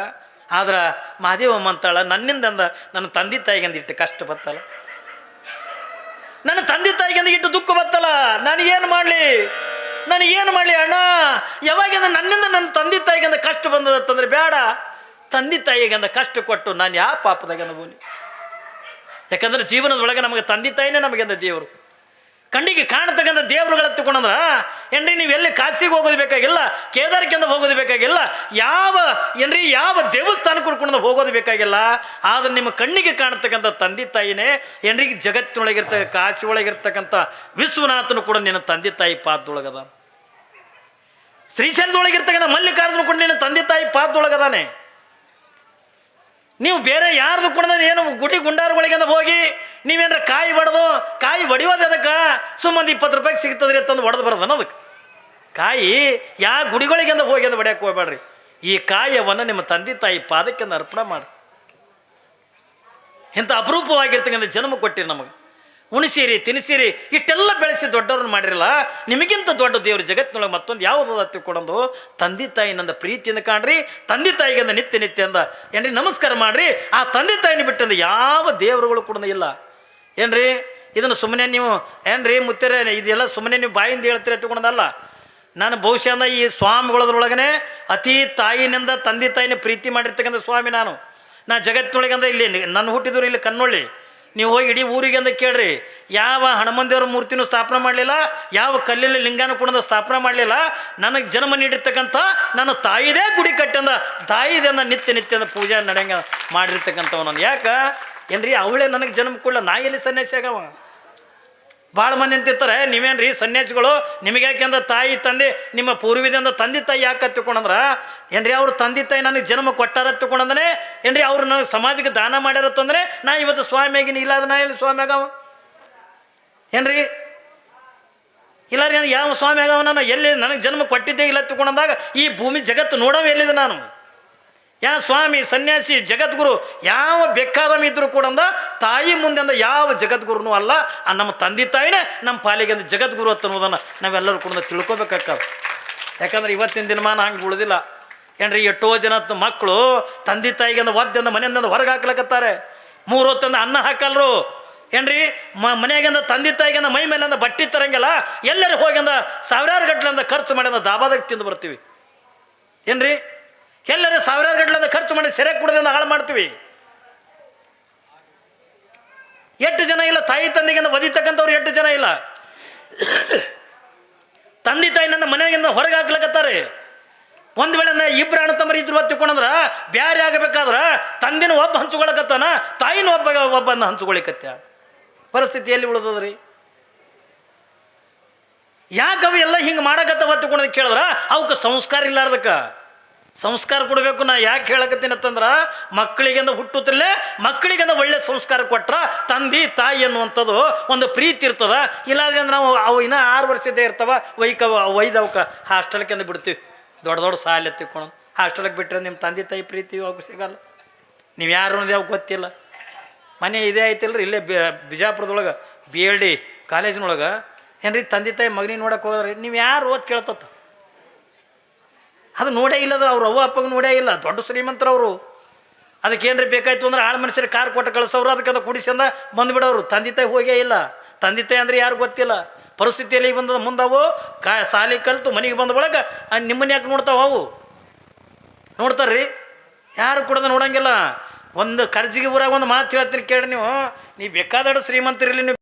ಆದ್ರೆ ಮಾದೇವಮ್ಮ ಅಂತಾಳ ನನ್ನಿಂದ ನನ್ನ ತಂದೆ ತಾಯಿಗೆ ಇಟ್ಟು ಕಷ್ಟ ಬತ್ತಲ್ಲ. ನನ್ನ ತಂದೆ ತಾಯಿಗೆ ಇಟ್ಟು ದುಃಖ ಬತ್ತಲ್ಲ. ನಾನು ಏನು ಮಾಡಲಿ? ನಾನು ಏನು ಮಾಡಲಿ ಅಣ್ಣ? ಯಾವಾಗಿಂದ ನನ್ನಿಂದ ನನ್ನ ತಂದೆ ತಾಯಿಗೆ ಕಷ್ಟ ಬಂದದತ್ತಂದ್ರೆ ಬೇಡ. ತಂದೆ ತಾಯಿಗೆ ಕಷ್ಟ ಕೊಟ್ಟು ನಾನು ಯಾವ ಪಾಪದಾಗ ಬೋಲಿ ಯಾಕಂದ್ರೆ ಜೀವನದೊಳಗೆ ನಮಗೆ ತಂದೆ ತಾಯಿನೇ ನಮಗೆಂದ ದೇವರು. ಕಣ್ಣಿಗೆ ಕಾಣ್ತಕ್ಕಂಥ ದೇವರುಗಳ ಹತ್ತಿಕೊಂಡಂದ್ರೆ ಏನ್ರಿ ನೀವು ಎಲ್ಲಿ ಕಾಸಿಗೆ ಹೋಗೋದು ಬೇಕಾಗಿಲ್ಲ ಕೇದಾರಕ್ಕಿಂದ ಹೋಗೋದು ಬೇಕಾಗಿಲ್ಲ, ಯಾವ, ಏನ್ರಿ ಯಾವ ದೇವಸ್ಥಾನ ಕೂಡ ಹೋಗೋದು ಬೇಕಾಗಿಲ್ಲ, ಆದ್ರೆ ನಿಮ್ಮ ಕಣ್ಣಿಗೆ ಕಾಣತಕ್ಕಂಥ ತಂದೆ ತಾಯಿನೇ, ಏನ್ರಿ ಜಗತ್ತಿನೊಳಗಿರ್ತ ಕಾಶಿ ಒಳಗಿರ್ತಕ್ಕಂಥ ವಿಶ್ವನಾಥನು ಕೂಡ ನಿನ್ನ ತಂದೆ ತಾಯಿ ಪಾದದೊಳಗದ ಶ್ರೀಶೈಲದೊಳಗಿರ್ತಕ್ಕಂಥ ಮಲ್ಲಿಕಾರ್ಜುನ ಕೂಡ ನಿನ್ನ ತಂದೆ ತಾಯಿ ಪಾದದೊಳಗದಾನೆ. ನೀವು ಬೇರೆ ಯಾರ್ದು ಕೂಡ ಏನು ಗುಡಿ ಗುಂಡಾರುಗಳಿಗೆಂದ ಹೋಗಿ ನೀವೇನಾರ ಕಾಯಿ ಬಡ್ದು, ಕಾಯಿ ಹೊಡಿಯೋದು ಅದಕ್ಕೆ ಸುಮ್ಮನೆ ಇಪ್ಪತ್ತು ರೂಪಾಯಿಗೆ ಸಿಗ್ತದ್ರಿ ಅಂತಂದು ಹೊಡೆದು ಬರೋದನ್ನ ಅದಕ್ಕೆ ಕಾಯಿ ಯಾ ಗುಡಿಗಳಿಗೆಂದ ಹೋಗಿ ಅದು ಹೊಡ್ಯಕ್ಕೆ ಹೋಗ್ಬೇಡ್ರಿ. ಈ ಕಾಯವನ್ನು ನಿಮ್ಮ ತಂದೆ ತಾಯಿ ಪಾದಕ್ಕೆಂದು ಅರ್ಪಣೆ ಮಾಡಿ. ಇಂಥ ಅಪರೂಪವಾಗಿರ್ತಕ್ಕಂಥ ಜನ್ಮ ಕೊಟ್ಟಿರಿ ನಮಗೆ. ಉಣಿಸಿರಿ, ತಿನಿಸಿರಿ, ಇಷ್ಟೆಲ್ಲ ಬೆಳೆಸಿ ದೊಡ್ಡವ್ರನ್ನ ಮಾಡಿರಲ್ಲ, ನಿಮಗಿಂತ ದೊಡ್ಡ ದೇವ್ರ ಜಗತ್ತಿನೊಳಗೆ ಮತ್ತೊಂದು ಯಾವುದಾದ ತಿಳ್ಕೊಂಡು ತಂದೆ ತಾಯಿ ನಂದ ಪ್ರೀತಿಯಿಂದ ಕಾಣ್ರಿ, ತಂದೆ ತಾಯಿಗಿಂದ ನಿತ್ಯ ನಿತ್ಯ ಅಂದ. ಏನ್ರಿ, ನಮಸ್ಕಾರ ಮಾಡ್ರಿ, ಆ ತಂದೆ ತಾಯಿನ ಬಿಟ್ಟಂದ ಯಾವ ದೇವರುಗಳು ಕೂಡ ಇಲ್ಲ. ಏನ್ರಿ, ಇದನ್ನು ಸುಮ್ಮನೆ ನೀವು, ಏನ್ರಿ ಮುತ್ತರೆ ಇದೆಲ್ಲ ಸುಮ್ಮನೆ ನೀವು ಬಾಯಿಂದ ಹೇಳ್ತೀರ ತಿಳ್ಕೊಂಡಲ್ಲ ನಾನು ಬಹುಶಃ ಈ ಸ್ವಾಮಿಗಳದ್ರೊಳಗನೆ ಅತಿ ತಾಯಿನಿಂದ ತಂದೆ ತಾಯಿನ ಪ್ರೀತಿ ಮಾಡಿರ್ತಕ್ಕಂಥ ಸ್ವಾಮಿ ನಾನು. ನಾ ಜಗತ್ತಿನೊಳಗೆ ಅಂದ ಇಲ್ಲಿ, ನನ್ನ ಹುಟ್ಟಿದ್ರು ಇಲ್ಲಿ ಕನ್ನೊಳ್ಳಿ ನೀವು ಹೋಗಿ ಇಡೀ ಊರಿಗೆ ಅಂದ ಕೇಳ್ರಿ. ಯಾವ ಹನುಮಂದೇವ್ರ ಮೂರ್ತಿನೂ ಸ್ಥಾಪನೆ ಮಾಡಲಿಲ್ಲ, ಯಾವ ಕಲ್ಲಲ್ಲಿ ಲಿಂಗಾನು ಕೂಡ ಸ್ಥಾಪನೆ ಮಾಡಲಿಲ್ಲ. ನನಗೆ ಜನ್ಮ ನೀಡಿರ್ತಕ್ಕಂಥ ನನ್ನ ತಾಯಿದೇ ಗುಡಿ ಕಟ್ಟಂದ ತಾಯಿದಿಂದ ನಿತ್ಯ ನಿತ್ಯದ ಪೂಜೆ ನಡೆಯಂಗ ಮಾಡಿರ್ತಕ್ಕಂಥವ್ ನಾನು ಯಾಕೆ? ಏನ್ರಿ ಅವಳೇ ನನಗೆ ಜನ್ಮ ಕೊಡಲ್ಲ ನಾ ಎಲ್ಲಿ ಸನ್ಯಾಸಿ ಆಗವ? ಭಾಳ ಮಂದಿ ಅಂತಿರ್ತಾರೆ ನೀವೇನ್ರಿ ಸನ್ಯಾಸಿಗಳು? ನಿಮಗೆ ಅಂದ್ರೆ ತಾಯಿ ತಂದೆ, ನಿಮ್ಮ ಪೂರ್ವಿದಿಂದ ತಂದೆ ತಾಯಿ ಯಾಕೆ ತಿಳ್ಕೊಂಡಂದ್ರೆ ಏನ್ರಿ, ಅವ್ರ ತಂದೆ ತಾಯಿ ನನಗೆ ಜನ್ಮ ಕೊಟ್ಟಾರ ತಿಳ್ಕೊಂಡಂದ್ರೆ ಏನ್ರಿ, ಅವ್ರು ನನಗೆ ಸಮಾಜಕ್ಕೆ ದಾನ ಮಾಡ್ಯಾರತ್ತಂದ್ರೆ ನಾ ಇವತ್ತು ಸ್ವಾಮಿ ಆಗಿನಿ ಇಲ್ಲ ಅದು ನಾ ಎಲ್ಲಿ ಸ್ವಾಮಿ ಆಗವ ಏನ್ರಿ, ಇಲ್ಲ ರೀ, ಯಾವ ಸ್ವಾಮಿ ಆಗವ ನಾನು ಎಲ್ಲಿ, ನನಗೆ ಜನ್ಮ ಕೊಟ್ಟಿದ್ದೇ, ಇಲ್ಲ ತಿಳ್ಕೊಂಡಂದಾಗ ಈ ಭೂಮಿ ಜಗತ್ತು ನೋಡವ ಎಲ್ಲಿದೆ ನಾನು? ಯಾ ಸ್ವಾಮಿ ಸನ್ಯಾಸಿ ಜಗದ್ಗುರು, ಯಾವ ಬೇಕಾದವ ಕೂಡ ಅಂದ, ತಾಯಿ ಮುಂದೆ ಅಂದ ಯಾವ ಜಗದ್ಗುರುನೂ ಅಲ್ಲ. ಆ ನಮ್ಮ ತಂದೆ ತಾಯಿನೇ ನಮ್ಮ ಪಾಲಿಗೆ ಅಂದ ಜಗದ್ಗುರು ಅಂತ ಅನ್ನೋದನ್ನು ನಾವೆಲ್ಲರೂ ಕೂಡ ತಿಳ್ಕೊಬೇಕಾಗ್ತದೆ. ಯಾಕಂದ್ರೆ ಇವತ್ತಿನ ದಿನಮಾನ ಹಂಗೆ ಉಳಿದಿಲ್ಲ. ಏನ್ರಿ, ಎಷ್ಟೋ ಜನ ಮಕ್ಕಳು ತಂದೆ ತಾಯಿಗೆ ಅಂದ ಒದ್ದೆಂದ ಮನೆಯಿಂದ ಹೊರಗೆ ಹಾಕ್ಲಕತ್ತಾರೆ. ಮೂರು ಹೊತ್ತಂದ ಅನ್ನ ಹಾಕಲ್ರು. ಏನ್ರಿ, ಮ ಮನೆಯಾಗಿಂದ ತಂದೆ ತಾಯಿಗಿಂದ ಮೈ ಅಂದ ಬಟ್ಟೆ ತರಂಗಿಲ್ಲ. ಎಲ್ಲರೂ ಹೋಗಿಂದ ಸಾವಿರಾರು ಗಟ್ಟಲೆಂದ ಖರ್ಚು ಮಾಡಿಂದ ದಾಬಾದಾಗ ತಿಂದು ಬರ್ತೀವಿ. ಏನ್ರಿ ಎಲ್ಲರೂ ಸಾವಿರಾರು ಗಟ್ಟಲೆ ಖರ್ಚು ಮಾಡಿ ಸೆರೆ ಕುಡ್ದಿಂದ ಹಾಳು ಮಾಡ್ತೀವಿ. ಎಷ್ಟು ಜನ ಇಲ್ಲ? ತಾಯಿ ತಂದೆಗಿಂದ ಒದಿತಕ್ಕಂಥವ್ರು ಎಷ್ಟು ಜನ ಇಲ್ಲ? ತಂದೆ ತಾಯಿನಿಂದ ಮನೆಗಿಂದ ಹೊರಗೆ ಹಾಕ್ಲಕತ್ತಾರೆ. ಒಂದು ವೇಳೆ ನಾ ಇಬ್ಬರು ಅಣ್ಣ ತಮ್ಮ ಇದ್ರು ತಿಳ್ಕೊಂಡ್ರೆ ಬ್ಯಾರೆ ಆಗಬೇಕಾದ್ರೆ ತಂದಿನ ಒಬ್ಬ ಹಂಚ್ಕೊಳಕತ್ತಾನ ತಾಯಿನ ಒಬ್ಬ ಒಬ್ಬನ ಹಂಚ್ಕೊಳಿಕತ್ತ ಪರಿಸ್ಥಿತಿ ಎಲ್ಲಿ ಉಳಿದದ್ರಿ? ಯಾಕೆ ಅವು ಎಲ್ಲ ಹಿಂಗೆ ಮಾಡಕತ್ತ ಹೊತ್ತುಕೊಂಡ್ ಕೇಳಿದ್ರ? ಅವಕ್ಕೆ ಸಂಸ್ಕಾರ ಇಲ್ಲಾರ್ದಕ್ಕೆ. ಸಂಸ್ಕಾರ ಕೊಡಬೇಕು, ನಾ ಯಾಕೆ ಹೇಳಕತ್ತೀನಿ ಅಂತಂದ್ರೆ, ಮಕ್ಕಳಿಗೆಂದ ಹುಟ್ಟುತ್ತಲೇ ಮಕ್ಕಳಿಗೆಂದ ಒಳ್ಳೆ ಸಂಸ್ಕಾರ ಕೊಟ್ರ ತಂದೆ, ತಾಯಿ ಅನ್ನುವಂಥದ್ದು ಒಂದು ಪ್ರೀತಿ ಇರ್ತದ. ಇಲ್ಲಾಂದ್ರೆ ಅಂದ್ರೆ ನಾವು ಅವು ಇನ್ನೂ ಆರು ವರ್ಷದೇ ಇರ್ತಾವ, ವೈಕ ಒಯ್ದವಕ್ಕೆ ಹಾಸ್ಟೆಲ್ಕೆಂದು ಬಿಡ್ತೀವಿ. ದೊಡ್ಡ ದೊಡ್ಡ ಸಾಲ ತಿಕ್ಕೊಂಡು ಹಾಸ್ಟೆಲ್ಗೆ ಬಿಟ್ಟರೆ ನಿಮ್ಮ ತಂದೆ, ತಾಯಿ ಪ್ರೀತಿ ಅವಾಗ ಸಿಗಲ್ಲ. ನೀವು ಯಾರು ಅನ್ನೋದು ಯಾವಾಗ ಗೊತ್ತಿಲ್ಲ. ಮನೆ ಇದೇ ಐತಿಲ್ರಿ, ಇಲ್ಲೇ ಬಿಜಾಪುರದೊಳಗೆ, ಬಿ ಎಲ್ ಡಿ ಕಾಲೇಜಿನೊಳಗೆ. ಏನ್ರಿ ತಂದೆ, ತಾಯಿ ಮಗನಿಗೆ ನೋಡೋಕೆ ಹೋದ್ರಿ ನೀವು ಯಾರು ಓದ್ ಕೇಳ್ತತ್ತ? ಅದು ನೋಡೇ ಇಲ್ಲದ, ಅವ್ರ ಅವ್ವ ಅಪ್ಪಗೆ ನೋಡೇ ಇಲ್ಲ, ದೊಡ್ಡ ಶ್ರೀಮಂತರವರು. ಅದಕ್ಕೆ ಏನ್ರಿ ಬೇಕಾಯ್ತು ಅಂದ್ರೆ ಆಳು ಮನುಷ್ಯರು ಕಾರ್ ಕೊಟ್ಟು ಕಳಿಸೋರು ಅದಕ್ಕೆ ಅದು ಕುಡಿಸಂದ ಬಂದುಬಿಡೋರು ತಂದೆ ತಾಯಿ ಹೋಗೇ ಇಲ್ಲ. ತಂದೆ ತಾಯಿ ಅಂದ್ರೆ ಯಾರು ಗೊತ್ತಿಲ್ಲ. ಪರಿಸ್ಥಿತಿಯಲ್ಲಿ ಬಂದದ ಮುಂದವು, ಕಾ ಸಾಲಿ ಕಲಿತು ಮನೆಗೆ ಬಂದ ಬಳಕ ನಿಮ್ಮನ್ನ ಯಾಕೆ ನೋಡ್ತಾವ ಅವು? ನೋಡ್ತಾರ್ರಿ? ಯಾರು ಕೂಡ ನೋಡಂಗಿಲ್ಲ. ಒಂದು ಕರ್ಜಿಗೆ ಊರಾಗ ಒಂದು ಮಾತು ಹೇಳ್ತೀನಿ ಕೇಳಿ ನೀವು. ನೀವು ಬೇಕಾದಷ್ಟು ಶ್ರೀಮಂತರಿರಲಿ, ನೀವು